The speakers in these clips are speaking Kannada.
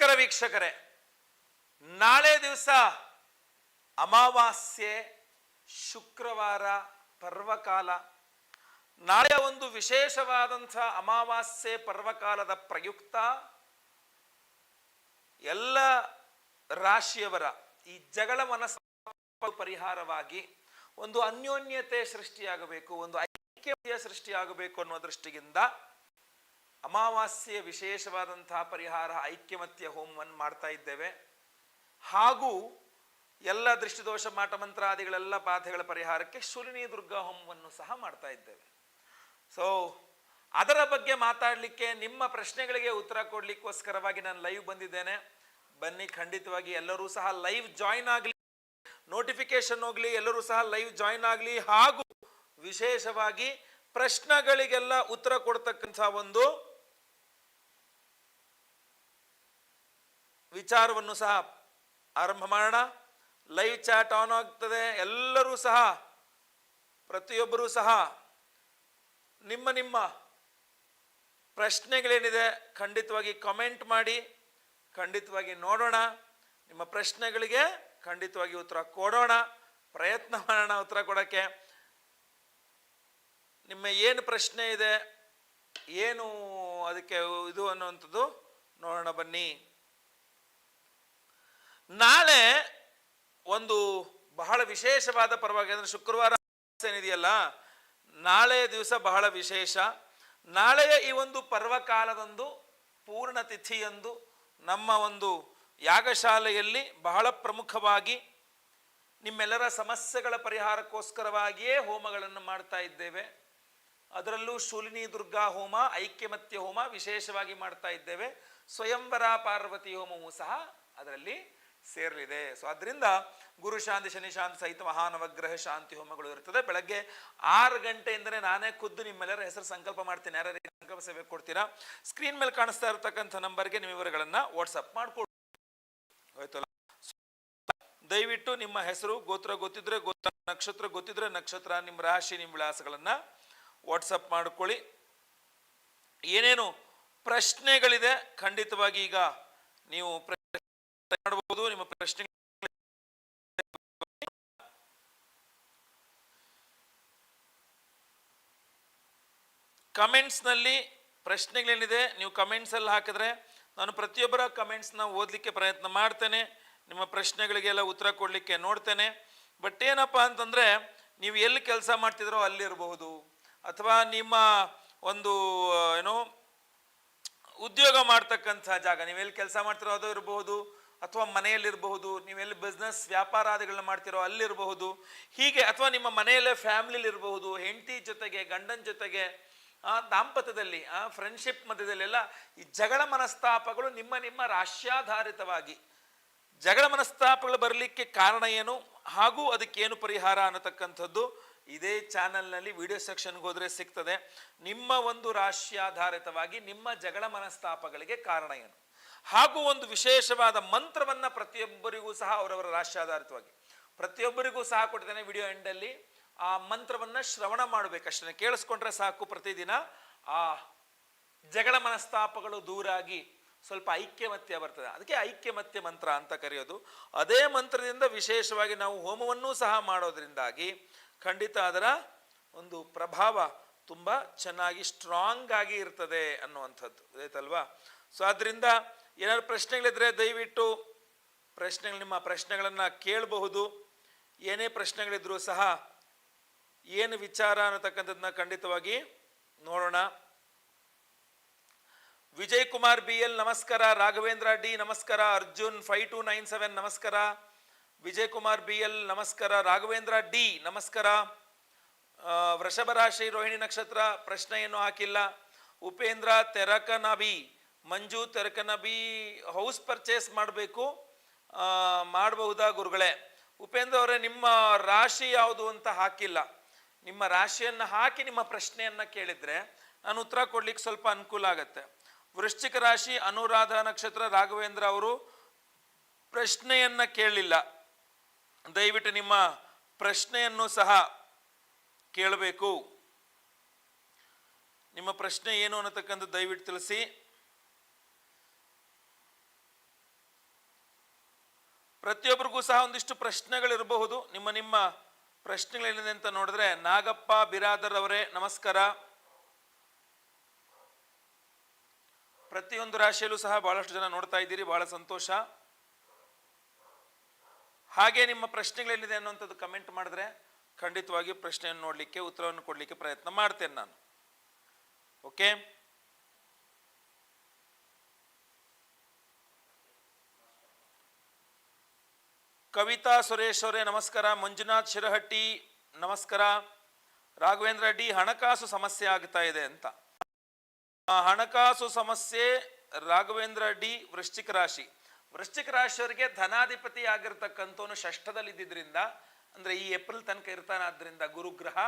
ನಮಸ್ಕಾರ ವೀಕ್ಷಕರೇ, ನಾಳೆ ದಿವಸ ಅಮಾವಾಸ್ಯೆ, ಶುಕ್ರವಾರ, ಪರ್ವಕಾಲ, ನಾಳೆ ಒಂದು ವಿಶೇಷವಾದಂಥ ಅಮಾವಾಸ್ಯೆ ಪರ್ವಕಾಲದ ಪ್ರಯುಕ್ತ ಎಲ್ಲ ರಾಶಿಯವರ ಈ ಜಗಳ ಮನಸ್ಸ ಪರಿಹಾರವಾಗಿ ಒಂದು ಅನ್ಯೋನ್ಯತೆ ಸೃಷ್ಟಿಯಾಗಬೇಕು, ಒಂದು ಐಕ್ಯತೆಯ ಸೃಷ್ಟಿಯಾಗಬೇಕು ಅನ್ನೋ ದೃಷ್ಟಿಯಿಂದ ಅಮಾವಾಸ್ಯೆಯ ವಿಶೇಷವಾದಂತಹ ಪರಿಹಾರ, ಐಕ್ಯಮತ್ಯ ಹೋಮವನ್ನು ಮಾಡ್ತಾ ಇದ್ದೇವೆ. ಹಾಗೂ ಎಲ್ಲ ದೃಷ್ಟಿದೋಷ, ಮಾಟ ಮಂತ್ರಾದಿಗಳೆಲ್ಲ ಬಾಧೆಗಳ ಪರಿಹಾರಕ್ಕೆ ಶೂಲಿನಿ ದುರ್ಗಾ ಹೋಮವನ್ನು ಸಹ ಮಾಡ್ತಾ ಇದ್ದೇವೆ. ಸೊ ಅದರ ಬಗ್ಗೆ ಮಾತಾಡಲಿಕ್ಕೆ, ನಿಮ್ಮ ಪ್ರಶ್ನೆಗಳಿಗೆ ಉತ್ತರ ಕೊಡಲಿಕ್ಕೋಸ್ಕರವಾಗಿ ನಾನು ಲೈವ್ ಬಂದಿದ್ದೇನೆ. ಬನ್ನಿ, ಖಂಡಿತವಾಗಿ ಎಲ್ಲರೂ ಸಹ ಲೈವ್ ಜಾಯಿನ್ ಆಗಲಿ ನೋಟಿಫಿಕೇಶನ್ ಹೋಗಲಿ, ಎಲ್ಲರೂ ಸಹ ಲೈವ್ ಜಾಯಿನ್ ಆಗಲಿ, ಹಾಗೂ ವಿಶೇಷವಾಗಿ ಪ್ರಶ್ನೆಗಳಿಗೆಲ್ಲ ಉತ್ತರ ಕೊಡ್ತಕ್ಕಂಥ ಒಂದು ವಿಚಾರವನ್ನು ಸಹ ಆರಂಭ ಮಾಡೋಣ. ಲೈವ್ ಚಾಟ್ ಆನ್ ಆಗ್ತದೆ. ಎಲ್ಲರೂ ಸಹ, ಪ್ರತಿಯೊಬ್ಬರೂ ಸಹ ನಿಮ್ಮ ನಿಮ್ಮ ಪ್ರಶ್ನೆಗಳೇನಿದೆ ಖಂಡಿತವಾಗಿ ಕಮೆಂಟ್ ಮಾಡಿ, ಖಂಡಿತವಾಗಿ ನೋಡೋಣ. ನಿಮ್ಮ ಪ್ರಶ್ನೆಗಳಿಗೆ ಖಂಡಿತವಾಗಿ ಉತ್ತರ ಕೊಡೋಣ. ಪ್ರಯತ್ನ ಮಾಡೋಣ ಉತ್ತರ ಕೊಡೋಕ್ಕೆ. ನಿಮ್ಮ ಏನು ಪ್ರಶ್ನೆ ಇದೆ, ಏನು ಅದಕ್ಕೆ ಇದು ಅನ್ನುವಂಥದ್ದು ನೋಡೋಣ ಬನ್ನಿ. ನಾಳೆ ಒಂದು ಬಹಳ ವಿಶೇಷವಾದ ಪರವಾಗಿ, ಅಂದರೆ ಶುಕ್ರವಾರ ಏನಿದೆಯಲ್ಲ, ನಾಳೆ ದಿವಸ ಬಹಳ ವಿಶೇಷ. ನಾಳೆಯ ಈ ಒಂದು ಪರ್ವಕಾಲದಂದು, ಪೂರ್ಣ ತಿಥಿಯಂದು ನಮ್ಮ ಒಂದು ಯಾಗಶಾಲೆಯಲ್ಲಿ ಬಹಳ ಪ್ರಮುಖವಾಗಿ ನಿಮ್ಮೆಲ್ಲರ ಸಮಸ್ಯೆಗಳ ಪರಿಹಾರಕ್ಕೋಸ್ಕರವಾಗಿಯೇ ಹೋಮಗಳನ್ನು ಮಾಡ್ತಾ ಇದ್ದೇವೆ. ಅದರಲ್ಲೂ ಶೂಲಿನಿ ದುರ್ಗಾ ಹೋಮ, ಐಕ್ಯಮತ್ಯ ಹೋಮ ವಿಶೇಷವಾಗಿ ಮಾಡ್ತಾ ಇದ್ದೇವೆ. ಸ್ವಯಂವರ ಪಾರ್ವತಿ ಹೋಮವೂ ಸಹ ಅದರಲ್ಲಿ ಸೇರಲಿದೆ. ಸೊ ಅದರಿಂದ ಗುರು ಶಾಂತಿ, ಶನಿ ಶಾಂತಿ ಸಹಿತ ಮಹಾನವಗ್ರಹ ಶಾಂತಿ ಹೋಮಗಳು ಇರ್ತದೆ ಬೆಳಗ್ಗೆ ಆರು ಗಂಟೆಯಿಂದಲೇ ನಾನೇ ಖುದ್ದು ನಿಮ್ಮೆಲ್ಲರ ಹೆಸರು ಸಂಕಲ್ಪ ಮಾಡ್ತೀನಿ. ಯಾರು ಸಂಕಲ್ಪ ಸೇವೆ ಕೊಡ್ತೀರಾ? ಸ್ಕ್ರೀನ್ ಮೇಲೆ ಕಾಣಿಸ್ತಾ ಇರತಕ್ಕಂಥ ನಂಬರ್ಗೆ ನಿಮ್ಮ ವಿವರಗಳನ್ನ ವಾಟ್ಸಪ್ ಮಾಡಿಕೊಡಿ. ಹೋಯ್ತಲ್ಲ ದಯವಿಟ್ಟು ನಿಮ್ಮ ಹೆಸರು, ಗೋತ್ರ ಗೊತ್ತಿದ್ರೆ ಗೋತ್ರ, ನಕ್ಷತ್ರ ಗೊತ್ತಿದ್ರೆ ನಕ್ಷತ್ರ, ನಿಮ್ಮ ರಾಶಿ, ನಿಮ್ಮ ವಿಳಾಸಗಳನ್ನು ವಾಟ್ಸಪ್ ಮಾಡ್ಕೊಳ್ಳಿ. ಏನೇನು ಪ್ರಶ್ನೆಗಳಿದೆ ಖಂಡಿತವಾಗಿ ಈಗ ನೀವು ಪ್ರಶ್ನೆ ಮಾಡಬಹುದು ನಿಮ್ಮ ಪ್ರಶ್ನೆ ಕಮೆಂಟ್ಸ್ನಲ್ಲಿ ಪ್ರಶ್ನೆಗಳೇನಿದೆ, ನೀವು ಕಮೆಂಟ್ಸ್ ಅಲ್ಲಿ ಹಾಕಿದ್ರೆ ನಾನು ಪ್ರತಿಯೊಬ್ಬರ ಕಮೆಂಟ್ಸ್ನ ಓದಲಿಕ್ಕೆ ಪ್ರಯತ್ನ ಮಾಡ್ತೇನೆ, ನಿಮ್ಮ ಪ್ರಶ್ನೆಗಳಿಗೆಲ್ಲ ಉತ್ತರ ಕೊಡಲಿಕ್ಕೆ ನೋಡ್ತೇನೆ. ಬಟ್ ಏನಪ್ಪ ಅಂತಂದರೆ, ನೀವು ಎಲ್ಲಿ ಕೆಲಸ ಮಾಡ್ತಿದ್ರೋ ಅಲ್ಲಿರಬಹುದು ಅಥವಾ ನಿಮ್ಮ ಒಂದು, ಏನು, ಉದ್ಯೋಗ ಮಾಡ್ತಕ್ಕಂಥ ಜಾಗ, ನೀವು ಎಲ್ಲಿ ಕೆಲಸ ಮಾಡ್ತಿರೋ ಅದು ಇರಬಹುದು. ಅಥವಾ ಮನೆಯಲ್ಲಿರಬಹುದು, ನೀವೆಲ್ಲಿ ಬಿಸ್ನೆಸ್ ವ್ಯಾಪಾರಾದಿಗಳನ್ನ ಮಾಡ್ತಿರೋ ಅಲ್ಲಿರಬಹುದು, ಹೀಗೆ ಅಥವಾ ನಿಮ್ಮ ಮನೆಯಲ್ಲೇ ಫ್ಯಾಮಿಲಿಲಿ ಇರಬಹುದು ಹೆಂಡತಿ ಜೊತೆಗೆ, ಗಂಡನ ಜೊತೆಗೆ ದಾಂಪತ್ಯದಲ್ಲಿ, ಆ ಫ್ರೆಂಡ್ಶಿಪ್ ಮಧ್ಯದಲ್ಲೆಲ್ಲ ಈ ಜಗಳ ಮನಸ್ತಾಪಗಳು ನಿಮ್ಮ ನಿಮ್ಮ ರಾಶ್ಯಾಧಾರಿತವಾಗಿ ಜಗಳ ಮನಸ್ತಾಪಗಳು ಬರಲಿಕ್ಕೆ ಕಾರಣ ಏನು, ಹಾಗೂ ಅದಕ್ಕೇನು ಪರಿಹಾರ ಅನ್ನತಕ್ಕಂಥದ್ದು ಇದೇ ಚಾನಲ್ನಲ್ಲಿ ವಿಡಿಯೋ ಸೆಕ್ಷನ್ಗೆ ಹೋದರೆ ಸಿಗ್ತದೆ. ನಿಮ್ಮ ಒಂದು ರಾಶ್ಯಾಧಾರಿತವಾಗಿ ನಿಮ್ಮ ಜಗಳ ಮನಸ್ತಾಪಗಳಿಗೆ ಕಾರಣ ಏನು? ಹಾಗೂ ಒಂದು ವಿಶೇಷವಾದ ಮಂತ್ರವನ್ನ ಪ್ರತಿಯೊಬ್ಬರಿಗೂ ಸಹ ಅವರವರ ರಾಷ್ಟ್ರಾಧಾರಿತವಾಗಿ. ಪ್ರತಿಯೊಬ್ಬರಿಗೂ ಸಹ ಕೊಡ್ತೇನೆ ವಿಡಿಯೋ ಎಂಡಲ್ಲಿ ಆ ಮಂತ್ರವನ್ನ ಶ್ರವಣ ಮಾಡಬೇಕಷ್ಟೇ ಕೇಳಿಸ್ಕೊಂಡ್ರೆ ಸಾಕು ಪ್ರತಿದಿನ. ಆ ಜಗಳ ಮನಸ್ತಾಪಗಳು ದೂರಾಗಿ ಸ್ವಲ್ಪ ಐಕ್ಯಮತ್ಯ ಬರ್ತದೆ. ಅದಕ್ಕೆ ಐಕ್ಯಮತ್ಯ ಮಂತ್ರ ಅಂತ ಕರೆಯೋದು. ಅದೇ ಮಂತ್ರದಿಂದ ವಿಶೇಷವಾಗಿ ನಾವು ಹೋಮವನ್ನೂ ಸಹ ಮಾಡೋದ್ರಿಂದಾಗಿ ಖಂಡಿತ ಅದರ ಒಂದು ಪ್ರಭಾವ ತುಂಬ ಚೆನ್ನಾಗಿ ಸ್ಟ್ರಾಂಗ್ ಆಗಿ ಇರ್ತದೆ ಅನ್ನುವಂಥದ್ದು. ಆಯ್ತಲ್ವಾ ಸೊ ಅದರಿಂದ ಏನಾದ್ರು ಪ್ರಶ್ನೆಗಳಿದ್ರೆ ದಯವಿಟ್ಟು ಪ್ರಶ್ನೆಗಳು ನಿಮ್ಮ ಪ್ರಶ್ನೆಗಳನ್ನು ಕೇಳಬಹುದು. ಏನೇ ಪ್ರಶ್ನೆಗಳಿದ್ರೂ ಸಹ ಏನು ವಿಚಾರ ಅನ್ನತಕ್ಕಂಥದ್ದನ್ನ ಖಂಡಿತವಾಗಿ ನೋಡೋಣ. ವಿಜಯ್ ಕುಮಾರ್ ಬಿ ಎಲ್, ನಮಸ್ಕಾರ. ರಾಘವೇಂದ್ರ ಡಿ, ನಮಸ್ಕಾರ. Arjun five two nine seven, ನಮಸ್ಕಾರ. ವಿಜಯ್ ಕುಮಾರ್ ಬಿ ಎಲ್, ನಮಸ್ಕಾರ. ರಾಘವೇಂದ್ರ ಡಿ, ನಮಸ್ಕಾರ. ವೃಷಭ ರಾಶಿ ರೋಹಿಣಿ ನಕ್ಷತ್ರ, ಪ್ರಶ್ನೆಯನ್ನು ಹಾಕಿಲ್ಲ. ಉಪೇಂದ್ರ ತೆರಕನಬಿ ಮಂಜು ತೆರಕನಬಿ ಹೌಸ್ ಪರ್ಚೇಸ್ ಮಾಡಬೇಕು ಮಾಡಬಹುದಾ ಗುರುಗಳೇ? ಉಪೇಂದ್ರ ಅವರೇ, ನಿಮ್ಮ ರಾಶಿ ಯಾವುದು ಅಂತ ಹಾಕಿಲ್ಲ. ನಿಮ್ಮ ರಾಶಿಯನ್ನು ಹಾಕಿ ನಿಮ್ಮ ಪ್ರಶ್ನೆಯನ್ನು ಕೇಳಿದರೆ ನಾನು ಉತ್ತರ ಕೊಡ್ಲಿಕ್ಕೆ ಸ್ವಲ್ಪ ಅನುಕೂಲ ಆಗುತ್ತೆ. ವೃಶ್ಚಿಕ ರಾಶಿ ಅನುರಾಧ ನಕ್ಷತ್ರ ರಾಘವೇಂದ್ರ ಅವರು ಪ್ರಶ್ನೆಯನ್ನು ಕೇಳಲಿಲ್ಲ ದಯವಿಟ್ಟು ನಿಮ್ಮ ಪ್ರಶ್ನೆಯನ್ನು ಸಹ ಕೇಳಬೇಕು. ನಿಮ್ಮ ಪ್ರಶ್ನೆ ಏನು ಅನ್ನತಕ್ಕಂಥ ದಯವಿಟ್ಟು ತಿಳಿಸಿ. ಪ್ರತಿಯೊಬ್ಬರಿಗೂ ಸಹ ಒಂದಿಷ್ಟು ಪ್ರಶ್ನೆಗಳಿರಬಹುದು. ನಿಮ್ಮ ನಿಮ್ಮ ಪ್ರಶ್ನೆಗಳೇನಿದೆ ಅಂತ ನೋಡಿದ್ರೆ ನಾಗಪ್ಪ ಬಿರಾದರ್ ಅವರೇ, ನಮಸ್ಕಾರ. ಪ್ರತಿಯೊಂದು ರಾಶಿಯಲ್ಲೂ ಸಹ ಬಹಳಷ್ಟು ಜನ ನೋಡ್ತಾ ಇದ್ದೀರಿ, ಬಹಳ ಸಂತೋಷ. ಹಾಗೆ ನಿಮ್ಮ ಪ್ರಶ್ನೆಗಳೇನಿದೆ ಅನ್ನುವಂಥದ್ದು ಕಮೆಂಟ್ ಮಾಡಿದ್ರೆ ಖಂಡಿತವಾಗಿ ಪ್ರಶ್ನೆಯನ್ನು ನೋಡಲಿಕ್ಕೆ, ಉತ್ತರವನ್ನು ಕೊಡಲಿಕ್ಕೆ ಪ್ರಯತ್ನ ಮಾಡ್ತೇನೆ ನಾನು. ಓಕೆ ಕವಿತಾ ಸುರೇಶ್ ಅವರೇ, ನಮಸ್ಕಾರ. ಮಂಜುನಾಥ್ ಶಿರಹಟ್ಟಿ, ನಮಸ್ಕಾರ. ರಾಘವೇಂದ್ರ ಡಿ ಹಣಕಾಸು ಸಮಸ್ಯೆ ಆಗ್ತಾ ಇದೆ ಅಂತ. ಆ ಹಣಕಾಸು ಸಮಸ್ಯೆ ರಾಘವೇಂದ್ರ ಡಿ ವೃಶ್ಚಿಕ ರಾಶಿ. ವೃಶ್ಚಿಕ ರಾಶಿಯವರಿಗೆ ಧನಾಧಿಪತಿ ಆಗಿರ್ತಕ್ಕಂಥವನು ಷಷ್ಠದಲ್ಲಿ ಇದ್ದಿದ್ರಿಂದ, ಅಂದ್ರೆ ಈ ಏಪ್ರಿಲ್ ತನಕ ಇರ್ತಾನಾದ್ರಿಂದ ಗುರುಗ್ರಹ,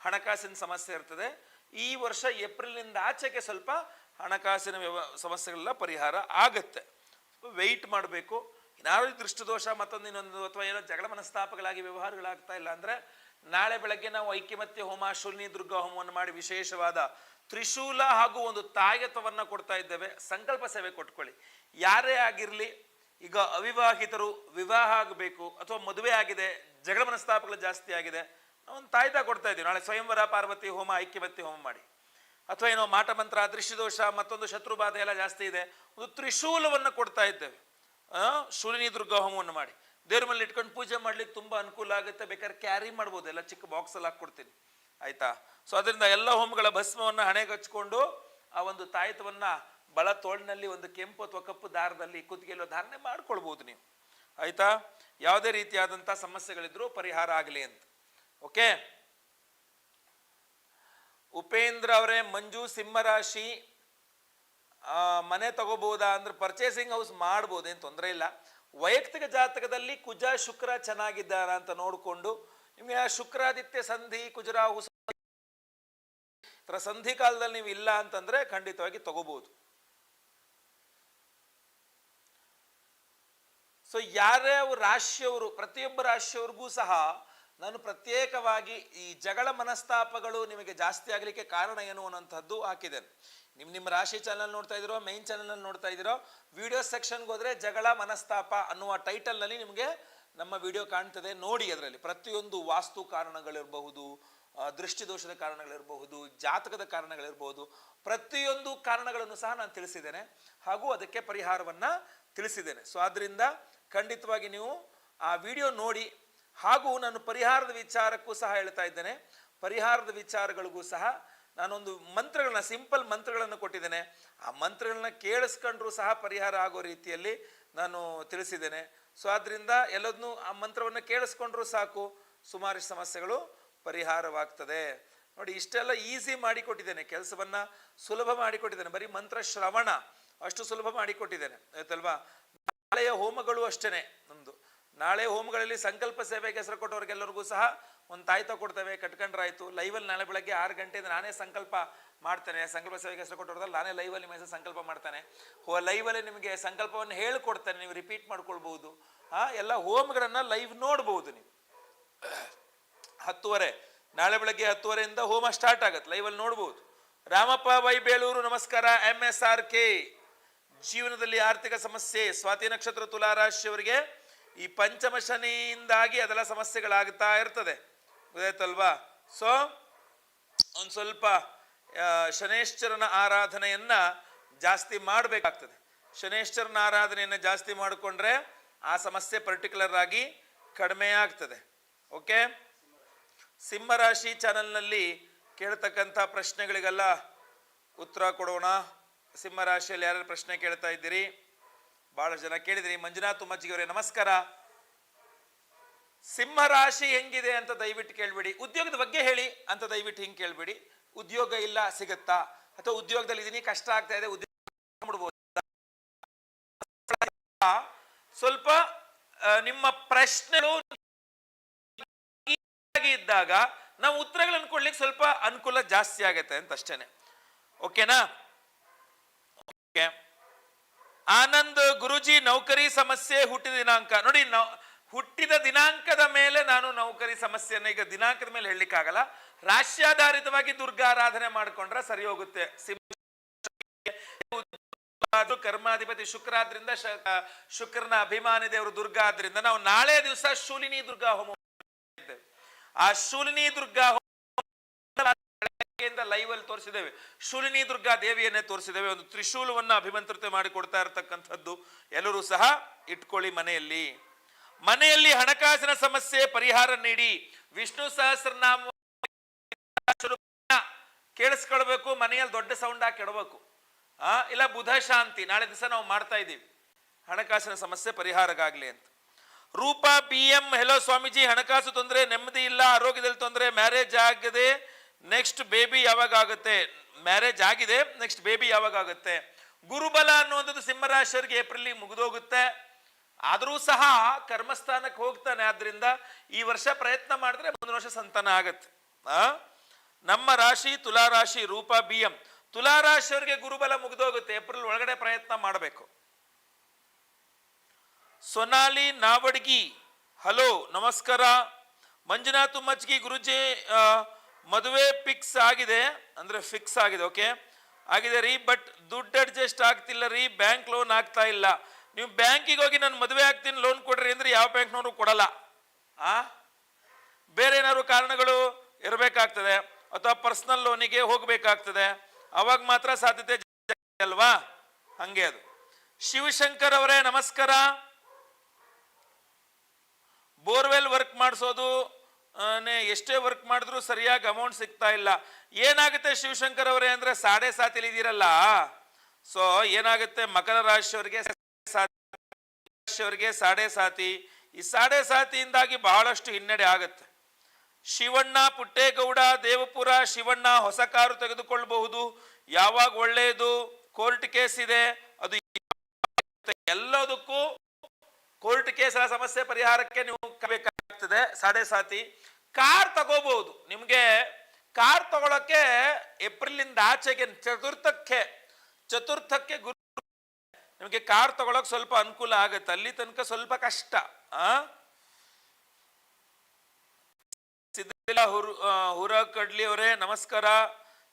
ಹಣಕಾಸಿನ ಸಮಸ್ಯೆ ಇರ್ತದೆ. ಈ ವರ್ಷ ಏಪ್ರಿಲ್ನಿಂದ ಆಚೆಗೆ ಸ್ವಲ್ಪ ಹಣಕಾಸಿನ ವ್ಯವ, ಸಮಸ್ಯೆಗಳೆಲ್ಲ ಪರಿಹಾರ ಆಗತ್ತೆ. ವೆಯ್ಟ್ ಮಾಡಬೇಕು. ಏನಾದ್ರು ದೃಷ್ಟಿದೋಷ ಮತ್ತೊಂದು ಇನ್ನೊಂದು ಅಥವಾ ಏನೋ ಜಗಳ ಮನಸ್ತಾಪಗಳಾಗಿ ವ್ಯವಹಾರಗಳಾಗ್ತಾ ಇಲ್ಲ ಅಂದ್ರೆ ನಾಳೆ ಬೆಳಗ್ಗೆ ನಾವು ಐಕ್ಯಮತ್ಯ ಹೋಮ, ಶೂನ್ಯ ದುರ್ಗಾ ಹೋಮವನ್ನು ಮಾಡಿ ವಿಶೇಷವಾದ ತ್ರಿಶೂಲ ಹಾಗೂ ಒಂದು ತಾಯತವನ್ನ ಕೊಡ್ತಾ ಇದ್ದೇವೆ. ಸಂಕಲ್ಪ ಸೇವೆ ಕೊಟ್ಕೊಳ್ಳಿ. ಯಾರೇ ಆಗಿರಲಿ, ಈಗ ಅವಿವಾಹಿತರು ವಿವಾಹ ಆಗಬೇಕು ಅಥವಾ ಮದುವೆ ಆಗಿದೆ, ಜಗಳ ಮನಸ್ತಾಪಗಳು ಜಾಸ್ತಿ ಆಗಿದೆ ನಾವು ಒಂದು ತಾಯ್ತ ಕೊಡ್ತಾ ಇದ್ದೀವಿ. ನಾಳೆ ಸ್ವಯಂವರ, ಪಾರ್ವತಿ ಹೋಮ, ಐಕ್ಯಮತ್ಯ ಹೋಮ ಮಾಡಿ. ಅಥವಾ ಏನೋ ಮಾಟ ಮಂತ್ರ ದೃಷ್ಟಿದೋಷ, ಮತ್ತೊಂದು ಶತ್ರು ಬಾಧೆ ಎಲ್ಲ ಜಾಸ್ತಿ ಇದೆ, ಒಂದು ತ್ರಿಶೂಲವನ್ನು ಕೊಡ್ತಾ ಇದ್ದೇವೆ. ಆ, ಶೂಲಿನಿ ದುರ್ಗಾ ಹೋಮವನ್ನು ಮಾಡಿ. ದೇವ್ರ ಮೇಲೆ ಇಟ್ಕೊಂಡು ಪೂಜೆ ಮಾಡ್ಲಿಕ್ಕೆ ತುಂಬಾ ಅನುಕೂಲ ಆಗುತ್ತೆ. ಬೇಕಾದ್ರೆ ಕ್ಯಾರಿ ಮಾಡ್ಬೋದು. ಎಲ್ಲ ಚಿಕ್ಕ ಬಾಕ್ಸ್ ಅಲ್ಲಿ ಹಾಕ್ಕೊಡ್ತೀನಿ. ಆಯ್ತಾ? ಸೊ ಅದರಿಂದ ಎಲ್ಲ ಹೋಮಗಳ ಭಸ್ಮವನ್ನ ಹಣೆಗೆ ಹಚ್ಕೊಂಡು ಆ ಒಂದು ತಾಯಿತವನ್ನ ಬಳ ತೋಳಿನಲ್ಲಿ ಒಂದು ಕೆಂಪು ಅಥವಾ ಕಪ್ಪು ದಾರದಲ್ಲಿ ಕುತ್ತಿಗೆಲ್ಲೋ ಧಾರಣೆ ಮಾಡ್ಕೊಳ್ಬಹುದು ನೀವು. ಆಯ್ತಾ? ಯಾವುದೇ ರೀತಿಯಾದಂಥ ಸಮಸ್ಯೆಗಳಿದ್ರೂ ಪರಿಹಾರ ಆಗಲಿ ಅಂತ. ಓಕೆ ಉಪೇಂದ್ರ ಅವರೇ ಮಂಜು ಸಿಂಹರಾಶಿ ಮನೆ ತಗೋಬಹುದಾ ಅಂದ್ರೆ ಪರ್ಚೇಸಿಂಗ್ ಹೌಸ್ ಮಾಡ್ಬೋದು ಏನು ತೊಂದರೆ ಇಲ್ಲ. ವೈಯಕ್ತಿಕ ಜಾತಕದಲ್ಲಿ ಕುಜ ಶುಕ್ರ ಚೆನ್ನಾಗಿದ್ದಾರ ಅಂತ ನೋಡಿಕೊಂಡು ನಿಮಗೆ ಶುಕ್ರಾದಿತ್ಯ ಸಂಧಿ ಕುಜರಾಹು ಸಂಧಿ, ಕಾಲದಲ್ಲಿ ನೀವು ಇಲ್ಲ ಅಂತಂದ್ರೆ ಖಂಡಿತವಾಗಿ ತಗೋಬಹುದು. ಸೊ ಯಾರ್ಯಾವ ರಾಶಿಯವರು ಪ್ರತಿಯೊಬ್ಬ ರಾಶಿಯವ್ರಿಗೂ ಸಹ ನಾನು ಪ್ರತ್ಯೇಕವಾಗಿ ಈ ಜಗಳ ಮನಸ್ತಾಪಗಳು ನಿಮಗೆ ಜಾಸ್ತಿ ಆಗಲಿಕ್ಕೆ ಕಾರಣ ಏನು ಅನ್ನೋಂಥದ್ದು ಹಾಕಿದ್ದೇನೆ. ನಿಮ್ ನಿಮ್ಮ ರಾಶಿ ಚಾನಲ್ ನೋಡ್ತಾ ಇದ್ದೀರೋ ಮೈನ್ ಚಾನಲ್ ನೋಡ್ತಾ ಇದ್ದೀರೋ ವಿಡಿಯೋ ಸೆಕ್ಷನ್ಗೆ ಹೋದ್ರೆ ಜಗಳ, ಮನಸ್ತಾಪ ಅನ್ನುವ ಟೈಟಲ್ನಲ್ಲಿ ನಿಮಗೆ ನಮ್ಮ ವಿಡಿಯೋ ಕಾಣ್ತದೆ. ನೋಡಿ ಅದರಲ್ಲಿ ಪ್ರತಿಯೊಂದು ವಾಸ್ತು ಕಾರಣಗಳಿರಬಹುದು ದೃಷ್ಟಿದೋಷದ ಕಾರಣಗಳಿರಬಹುದು, ಜಾತಕದ ಕಾರಣಗಳಿರಬಹುದು. ಪ್ರತಿಯೊಂದು ಕಾರಣಗಳನ್ನು ಸಹ ನಾನು ತಿಳಿಸಿದ್ದೇನೆ. ಹಾಗೂ ಅದಕ್ಕೆ ಪರಿಹಾರವನ್ನ ತಿಳಿಸಿದ್ದೇನೆ. ಸೊ ಆದ್ದರಿಂದ ಖಂಡಿತವಾಗಿ ನೀವು ಆ ವಿಡಿಯೋ ನೋಡಿ, ಹಾಗೂ ನಾನು ಪರಿಹಾರದ ವಿಚಾರಕ್ಕೂ ಸಹ ಹೇಳ್ತಾ ಇದ್ದೇನೆ. ಪರಿಹಾರದ ವಿಚಾರಗಳಿಗೂ ಸಹ ನಾನೊಂದು ಮಂತ್ರಗಳನ್ನ, ಸಿಂಪಲ್ ಮಂತ್ರಗಳನ್ನು ಕೊಟ್ಟಿದ್ದೇನೆ. ಆ ಮಂತ್ರಗಳನ್ನ ಕೇಳಿಸ್ಕೊಂಡ್ರೂ ಸಹ ಪರಿಹಾರ ಆಗೋ ರೀತಿಯಲ್ಲಿ ನಾನು ತಿಳಿಸಿದ್ದೇನೆ. ಸೊ ಆದ್ದರಿಂದ ಎಲ್ಲದನ್ನೂ ಆ ಮಂತ್ರವನ್ನು ಕೇಳಿಸ್ಕೊಂಡ್ರೂ ಸಾಕು. ಸುಮಾರು ಸಮಸ್ಯೆಗಳು ಪರಿಹಾರವಾಗ್ತದೆ. ನೋಡಿ, ಇಷ್ಟೆಲ್ಲ ಈಸಿ ಮಾಡಿಕೊಟ್ಟಿದ್ದೇನೆ. ಕೆಲಸವನ್ನ ಸುಲಭ ಮಾಡಿಕೊಟ್ಟಿದ್ದೇನೆ. ಬರೀ ಮಂತ್ರ ಶ್ರವಣ ಅಷ್ಟು ಸುಲಭ ಮಾಡಿಕೊಟ್ಟಿದ್ದೇನೆ. ಆಯ್ತಲ್ವಾ? ನಾಳೆಯ ಹೋಮಗಳು ಅಷ್ಟೇನೆ ನಮ್ಮದು ನಾಳೆ ಹೋಮಗಳಲ್ಲಿ ಸಂಕಲ್ಪ ಸೇವೆಗೆ ಹೆಸರು ಕೊಟ್ಟವ್ರಿಗೆಲ್ಲರಿಗೂ ಸಹ ಒಂದು ತಾಯ್ತ ಕೊಡ್ತೇವೆ ಕಟ್ಕೊಂಡ್ರಾಯ್ತು. ಲೈವಲ್ಲಿ ನಾಳೆ ಬೆಳಗ್ಗೆ ಆರು ಗಂಟೆಯಿಂದ ನಾನೇ ಸಂಕಲ್ಪ ಮಾಡ್ತೇನೆ. ಸಂಕಲ್ಪ ಸೇವೆಗೆ ಹೆಸರು ಕೊಟ್ಟವ್ರದಲ್ಲಿ ನಾನೇ ಲೈವಲ್ಲಿ ನಿಮ್ಮ ಹೆಸರು ಸಂಕಲ್ಪ ಮಾಡ್ತಾನೆ. ಹೋ ಲೈವಲ್ಲಿ ನಿಮಗೆ ಸಂಕಲ್ಪವನ್ನು ಹೇಳ್ಕೊಡ್ತಾನೆ. ನೀವು ರಿಪೀಟ್ ಮಾಡ್ಕೊಳ್ಬೋದು ಆ, ಎಲ್ಲ ಹೋಮ್ಗಳನ್ನು ಲೈವ್ ನೋಡ್ಬೋದು ನೀವು. ಹತ್ತುವರೆ, ನಾಳೆ ಬೆಳಗ್ಗೆ ಹತ್ತುವರೆಯಿಂದ ಹೋಮ ಸ್ಟಾರ್ಟ್ ಆಗುತ್ತೆ. ಲೈವಲ್ಲಿ ನೋಡ್ಬೋದು. ರಾಮಪ್ಪ, ವೈ ಬೇಲೂರು ನಮಸ್ಕಾರ ಎಂ ಎಸ್ ಆರ್ ಕೆ ಜೀವನದಲ್ಲಿ ಆರ್ಥಿಕ ಸಮಸ್ಯೆ, ಸ್ವಾತಿ ನಕ್ಷತ್ರ ತುಲಾರಾಶಿಯವರಿಗೆ ಈ ಪಂಚಮ ಶನಿಯಿಂದಾಗಿ ಅದೆಲ್ಲ ಸಮಸ್ಯೆಗಳಾಗ್ತಾ ಇರ್ತದೆ. ಗೊತ್ತಾಯ್ತಲ್ವಾ? ಸೊ ಒಂದು ಸ್ವಲ್ಪ ಶನೇಶ್ವರನ ಆರಾಧನೆಯನ್ನ ಜಾಸ್ತಿ ಮಾಡಬೇಕಾಗ್ತದೆ. ಶನೇಶ್ವರನ ಆರಾಧನೆಯನ್ನ ಜಾಸ್ತಿ ಮಾಡಿಕೊಂಡ್ರೆ ಆ ಸಮಸ್ಯೆ ಪರ್ಟಿಕ್ಯುಲರ್ ಆಗಿ ಕಡಿಮೆ ಆಗ್ತದೆ. ಓಕೆ ಸಿಂಹರಾಶಿ ಚಾನಲ್ನಲ್ಲಿ ಕೇಳ್ತಕ್ಕಂಥ ಪ್ರಶ್ನೆಗಳಿಗೆಲ್ಲ ಉತ್ತರ ಕೊಡೋಣ. ಸಿಂಹರಾಶಿಯಲ್ಲಿ ಯಾರ್ಯಾರು ಪ್ರಶ್ನೆ ಕೇಳ್ತಾ ಇದ್ದೀರಿ? ಬಹಳ ಜನ ಕೇಳಿದ್ರಿ. ಮಂಜುನಾಥ್ ಉಮ್ಮಜ್ಜಿಯವರೇ ನಮಸ್ಕಾರ. ಸಿಂಹರಾಶಿ ಹೆಂಗಿದೆ ಅಂತ ದಯವಿಟ್ಟು ಕೇಳ್ಬಿಡಿ. ಉದ್ಯೋಗದ ಬಗ್ಗೆ ಹೇಳಿ ಅಂತ ದಯವಿಟ್ಟು ಹಿಂಗೆ ಕೇಳ್ಬಿಡಿ. ಉದ್ಯೋಗ ಇಲ್ಲ, ಸಿಗುತ್ತಾ? ಅಥವಾ ಉದ್ಯೋಗದಲ್ಲಿ ಇದೀನಿ, ಕಷ್ಟ ಆಗ್ತಾ ಇದೆ, ಉದ್ಯೋಗ? ಸ್ವಲ್ಪ ನಿಮ್ಮ ಪ್ರಶ್ನೆಗಳು ಇದ್ದಾಗ ನಾವು ಉತ್ತರಗಳನ್ನು ಕೊಡ್ಲಿಕ್ಕೆ ಸ್ವಲ್ಪ ಅನುಕೂಲ ಜಾಸ್ತಿ ಆಗತ್ತೆ ಅಂತ ಅಷ್ಟೇನೆ. ಓಕೆನಾ? ಓಕೆ. ಆನಂದ್ ಗುರುಜಿ ನೌಕರಿ ಸಮಸ್ಯೆ ಹುಟ್ಟಿದ ದಿನಾಂಕ. ನೋಡಿ, ನೌ ಹುಟ್ಟಿದ ದಿನಾಂಕದ ಮೇಲೆ ನಾನು ನೌಕರಿ ಸಮಸ್ಯೆಯನ್ನು ಈಗ ದಿನಾಂಕದ ಮೇಲೆ ಹೇಳಲಿಕ್ಕಾಗಲ್ಲ. ರಾಶ್ಯಾಧಾರಿತವಾಗಿ ದುರ್ಗಾರಾಧನೆ ಮಾಡ್ಕೊಂಡ್ರೆ ಸರಿ ಹೋಗುತ್ತೆ. ಕರ್ಮಾಧಿಪತಿ ಶುಕ್ರ ಆದ್ರಿಂದ ಶುಕ್ರನ ಅಭಿಮಾನಿ ದೇವರು ದುರ್ಗಾ ಆದ್ರಿಂದ. ನಾವು ನಾಳೆ ದಿವಸ ಶೂಲಿನಿ ದುರ್ಗಾ ಹೋಮ. ಆ ಶೂಲಿನಿ ದುರ್ಗಾ ಲೈವ್ ಅಲ್ಲಿ ತೋರಿಸಿದ್ದೇವೆ. ಶೂಲಿನಿ ದುರ್ಗಾ ದೇವಿಯನ್ನೇ ತೋರಿಸಿದ್ದೇವೆ. ಒಂದು ತ್ರಿಶೂಲವನ್ನು ಅಭಿಮಂತ್ರತೆ ಮಾಡಿ ಕೊಡ್ತಾ ಇರತಕ್ಕಂಥದ್ದು ಎಲ್ಲರೂ ಸಹ ಇಟ್ಕೊಳ್ಳಿ ಮನೆಯಲ್ಲಿ. ಮನೆಯಲ್ಲಿ ಹಣಕಾಸಿನ ಸಮಸ್ಯೆ ಪರಿಹಾರ ನೀಡಿ ವಿಷ್ಣು ಸಹಸ್ರನಾಮ ಕೇಳಿಸ್ಕೊಳ್ಬೇಕು, ಮನೆಯಲ್ಲಿ ದೊಡ್ಡ ಸೌಂಡ್ ಹಾಕಿ ಇಡಬೇಕು. ಆ, ಇಲ್ಲ ಬುಧ ಶಾಂತಿ, ನಾಳೆ ದಿವಸ ನಾವು ಮಾಡ್ತಾ ಇದ್ದೀವಿ. ಹಣಕಾಸಿನ ಸಮಸ್ಯೆ ಪರಿಹಾರಕ್ಕಾಗ್ಲಿ ಅಂತ. Rupa, P M hello Swamiji, ಹಣಕಾಸು ತೊಂದರೆ, ನೆಮ್ಮದಿ ಇಲ್ಲ, ಆರೋಗ್ಯದಲ್ಲಿ ತೊಂದರೆ ಮ್ಯಾರೇಜ್ ಆಗದೆ ನೆಕ್ಸ್ಟ್ ಬೇಬಿ ಯಾವಾಗ ಆಗುತ್ತೆ ಮ್ಯಾರೇಜ್ ಆಗಿದೆ ನೆಕ್ಸ್ಟ್ ಬೇಬಿ ಯಾವಾಗ ಆಗುತ್ತೆ ಗುರುಬಲ ಅನ್ನುವಂಥದ್ದು ಸಿಂಹರಾಶಿಯವರಿಗೆ ಏಪ್ರಿಲ್ ಮುಗಿದೋಗುತ್ತೆ. ಆದರೂ ಸಹ ಕರ್ಮಸ್ಥಾನಕ್ಕೆ ಹೋಗ್ತಾನೆ. ಆದ್ರಿಂದ ಈ ವರ್ಷ ಪ್ರಯತ್ನ ಮಾಡಿದ್ರೆ ಮುಂದಿನ ವರ್ಷ ಸಂತಾನ ಆಗತ್ತೆ. ಆ? ನಮ್ಮ ರಾಶಿ ತುಲಾ ರಾಶಿ ರೂಪ ಬಿ ಎಂ ತುಲಾ ರಾಶಿಯವರಿಗೆ ಗುರುಬಲ ಮುಗಿದೋಗುತ್ತೆ. ಏಪ್ರಿಲ್ ಒಳಗಡೆ ಪ್ರಯತ್ನ ಮಾಡಬೇಕು. ಸೊನಾಲಿ, ನಾವಡ್ಗಿ, ಹಲೋ, ನಮಸ್ಕಾರ. ಮಂಜುನಾಥ್ ಮಜ್ಗಿ ಗುರುಜಿ ಮದುವೆ ಫಿಕ್ಸ್ ಆಗಿದೆ. ಅಂದ್ರೆ ಫಿಕ್ಸ್ ಆಗಿದೆ ಓಕೆ ಆಗಿದೆ ರೀ ಬಟ್ ದುಡ್ಡು ಅಡ್ಜಸ್ಟ್ ಆಗ್ತಿಲ್ಲ ರೀ ಬ್ಯಾಂಕ್ ಲೋನ್ ಆಗ್ತಾ ಇಲ್ಲ. ನೀವು ಬ್ಯಾಂಕಿಗೆ ಹೋಗಿ ನಾನು ಮದುವೆ ಆಗ್ತೀನಿ ಲೋನ್ ಕೊಡ್ರಿ ಅಂದ್ರೆ ಯಾವ ಬ್ಯಾಂಕ್ನವರು ಕೊಡಲ್ಲ. ಆ? ಬೇರೆ ಏನಾದ್ರು ಕಾರಣಗಳು ಇರಬೇಕಾಗ್ತದೆ, ಅಥವಾ ಪರ್ಸನಲ್ ಲೋನಿಗೆ ಹೋಗಬೇಕಾಗ್ತದೆ, ಅವಾಗ ಮಾತ್ರ ಸಾಧ್ಯತೆ ಅಲ್ವಾ? ಹಂಗೆ ಅದು. ಶಿವಶಂಕರ್ ಅವರೇ, ನಮಸ್ಕಾರ. ಬೋರ್ವೆಲ್ ವರ್ಕ್ ಮಾಡಿಸೋದು ಎಷ್ಟೇ ವರ್ಕ್ ಮಾಡಿದ್ರು ಸರಿಯಾಗಿ ಅಮೌಂಟ್ ಸಿಗ್ತಾ ಇಲ್ಲ. ಏನಾಗುತ್ತೆ ಶಿವಶಂಕರ್ ಅವರೇ ಅಂದ್ರೆ ಸಾಡೆ ಸಾತಿಲಿದ್ದೀರಲ್ಲ? ಸೊ ಏನಾಗುತ್ತೆ? ಮಕರ ರಾಶಿಯವರಿಗೆ ರಾಶಿಯವರಿಗೆ ಸಾಡೆ ಸಾತಿ. ಈ ಸಾಡೆ ಸಾತಿಯಿಂದಾಗಿ ಬಹಳಷ್ಟು ಹಿನ್ನಡೆ ಆಗುತ್ತೆ. ಶಿವಣ್ಣ ಪುಟ್ಟೇಗೌಡ, ದೇವಪುರ ಶಿವಣ್ಣ ಹೊಸ ಕಾರು ತೆಗೆದುಕೊಳ್ಳಬಹುದು. ಯಾವಾಗ ಒಳ್ಳೆಯದು? ಕೋರ್ಟ್ ಕೇಸ್ ಇದೆ. ಅದು ಎಲ್ಲದಕ್ಕೂ ಕೋರ್ಟ್ ಕೇಸರ ಸಮಸ್ಯೆ ಪರಿಹಾರಕ್ಕೆ ನೀವು ಕಬೇಕಾಗ್ತದೆ. ಸಾಡೆ ಸಾತಿ. ಕಾರ್ ತಗೋಬಹುದು. ನಿಮ್ಗೆ ಕಾರ್ ತಗೊಳಕ್ಕೆ ಏಪ್ರಿಲ್ ಇಂದ ಆಚೆಗೆ ಚತುರ್ಥಕ್ಕೆ ಚತುರ್ಥಕ್ಕೆ ಗುರು ನಿಮಗೆ ಕಾರ್ ತಗೊಳಕ್ ಸ್ವಲ್ಪ ಅನುಕೂಲ ಆಗುತ್ತೆ. ಅಲ್ಲಿ ತನಕ ಸ್ವಲ್ಪ ಕಷ್ಟ. ಆ? ಹುರು ಹುರ ಕಡ್ಲಿ ಅವರೇ, ನಮಸ್ಕಾರ.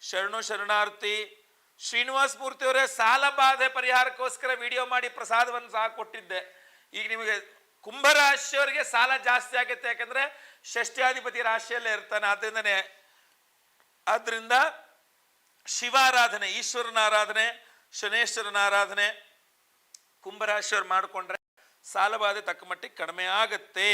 ಶರಣು ಶರಣಾರ್ಥಿ. ಶ್ರೀನಿವಾಸ್ ಮೂರ್ತಿ ಅವರೇ, ಸಾಲ ಬಾಧೆ ಪರಿಹಾರಕ್ಕೋಸ್ಕರ ವಿಡಿಯೋ ಮಾಡಿ ಪ್ರಸಾದವನ್ನು ಸಹ ಕೊಟ್ಟಿದ್ದೆ. ಈಗ ನಿಮಗೆ ಕುಂಭರಾಶಿಯವರಿಗೆ ಸಾಲ ಜಾಸ್ತಿ ಆಗುತ್ತೆ. ಯಾಕಂದ್ರೆ ಷಷ್ಟ್ಯಾಧಿಪತಿ ರಾಶಿಯಲ್ಲೇ ಇರ್ತಾನೆ. ಆದ್ರಿಂದನೆ, ಆದ್ರಿಂದ ಶಿವಾರಾಧನೆ, ಈಶ್ವರನ ಆರಾಧನೆ, ಶನೇಶ್ವರನ ಆರಾಧನೆ ಕುಂಭರಾಶಿಯವ್ರು ಮಾಡಿಕೊಂಡ್ರೆ ಸಾಲಬಾಧೆ ತಕ್ಕ ಮಟ್ಟಿಗೆ ಕಡಿಮೆ ಆಗತ್ತೆ.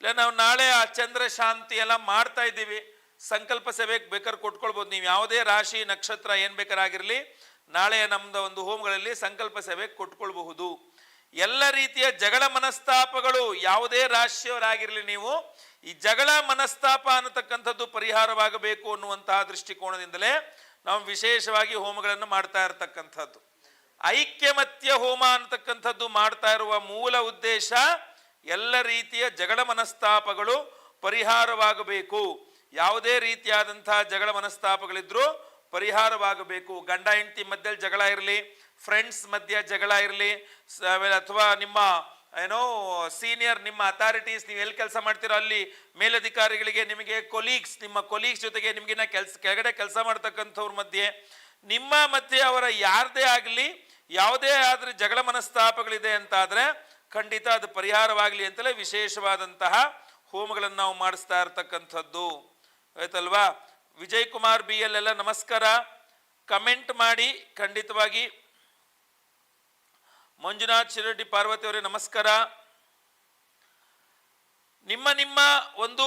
ಇಲ್ಲ, ನಾವು ನಾಳೆ ಆ ಚಂದ್ರ ಶಾಂತಿ ಎಲ್ಲ ಮಾಡ್ತಾ ಇದ್ದೀವಿ. ಸಂಕಲ್ಪ ಸಭೆಗೆ ಬೇಕಾದ್ರೆ ಕೊಟ್ಕೊಳ್ಬೋದು. ನೀವು ಯಾವುದೇ ರಾಶಿ, ನಕ್ಷತ್ರ ಏನು ಬೇಕಾರಾಗಿರಲಿ ನಾಳೆ ನಮ್ದು ಒಂದು ಹೋಮ್ಗಳಲ್ಲಿ ಸಂಕಲ್ಪ ಸಭೆಗೆ ಕೊಟ್ಕೊಳ್ಬಹುದು. ಎಲ್ಲ ರೀತಿಯ ಜಗಳ ಮನಸ್ತಾಪಗಳು ಯಾವುದೇ ರಾಶಿಯವರಾಗಿರಲಿ ನೀವು, ಈ ಜಗಳ ಮನಸ್ತಾಪ ಅನ್ನತಕ್ಕಂಥದ್ದು ಪರಿಹಾರವಾಗಬೇಕು ಅನ್ನುವಂತಹ ದೃಷ್ಟಿಕೋನದಿಂದಲೇ ನಾವು ವಿಶೇಷವಾಗಿ ಹೋಮಗಳನ್ನು ಮಾಡ್ತಾ ಇರತಕ್ಕಂಥದ್ದು. ಐಕ್ಯಮತ್ಯ ಹೋಮ ಅಂತಕ್ಕಂಥದ್ದು ಮಾಡ್ತಾ ಇರುವ ಮೂಲ ಉದ್ದೇಶ ಎಲ್ಲ ರೀತಿಯ ಜಗಳ ಮನಸ್ತಾಪಗಳು ಪರಿಹಾರವಾಗಬೇಕು. ಯಾವುದೇ ರೀತಿಯಾದಂತಹ ಜಗಳ ಮನಸ್ತಾಪಗಳಿದ್ರೂ ಪರಿಹಾರವಾಗಬೇಕು. ಗಂಡ, ಹೆಂಡತಿ ಮಧ್ಯೆ ಜಗಳ ಇರಲಿ ಫ್ರೆಂಡ್ಸ್ ಮಧ್ಯೆ ಜಗಳ ಇರಲಿ ಅಥವಾ ನಿಮ್ಮ, ಏನೋ ಸೀನಿಯರ್ ನಿಮ್ಮ ಅಥಾರಿಟೀಸ್ ನೀವು ಎಲ್ಲಿ ಕೆಲಸ ಮಾಡ್ತೀರೋ ಅಲ್ಲಿ ಮೇಲಧಿಕಾರಿಗಳಿಗೆ ನಿಮಗೆ ಕೊಲೀಗ್ಸ್ ನಿಮ್ಮ ಕೊಲೀಗ್ಸ್ ಜೊತೆಗೆ ನಿಮಗಿನ್ನ ಕೆಲಸ, ಕೆಳಗಡೆ ಕೆಲಸ ಮಾಡ್ತಕ್ಕಂಥವ್ರ ಮಧ್ಯೆ ನಿಮ್ಮ ಮಧ್ಯೆ ಅವರ ಯಾರದೇ ಆಗಲಿ ಯಾವುದೇ ಆದರೆ ಜಗಳ ಮನಸ್ತಾಪಗಳಿದೆ ಅಂತಾದರೆ ಖಂಡಿತ ಅದು ಪರಿಹಾರವಾಗಲಿ ಅಂತಲೇ ವಿಶೇಷವಾದಂತಹ ಹೋಮಗಳನ್ನು ನಾವು ಮಾಡಿಸ್ತಾ ಇರ್ತಕ್ಕಂಥದ್ದು. ಆಯ್ತಲ್ವಾ? ವಿಜಯ್ ಕುಮಾರ್ ಬಿ ಎಲ್ ನಮಸ್ಕಾರ. ಕಮೆಂಟ್ ಮಾಡಿ, ಖಂಡಿತವಾಗಿ. ಮಂಜುನಾಥ್ ಶಿರಡ್ಡಿ ಪಾರ್ವತಿ ಅವರೇ ನಮಸ್ಕಾರ. ನಿಮ್ಮ ನಿಮ್ಮ ಒಂದು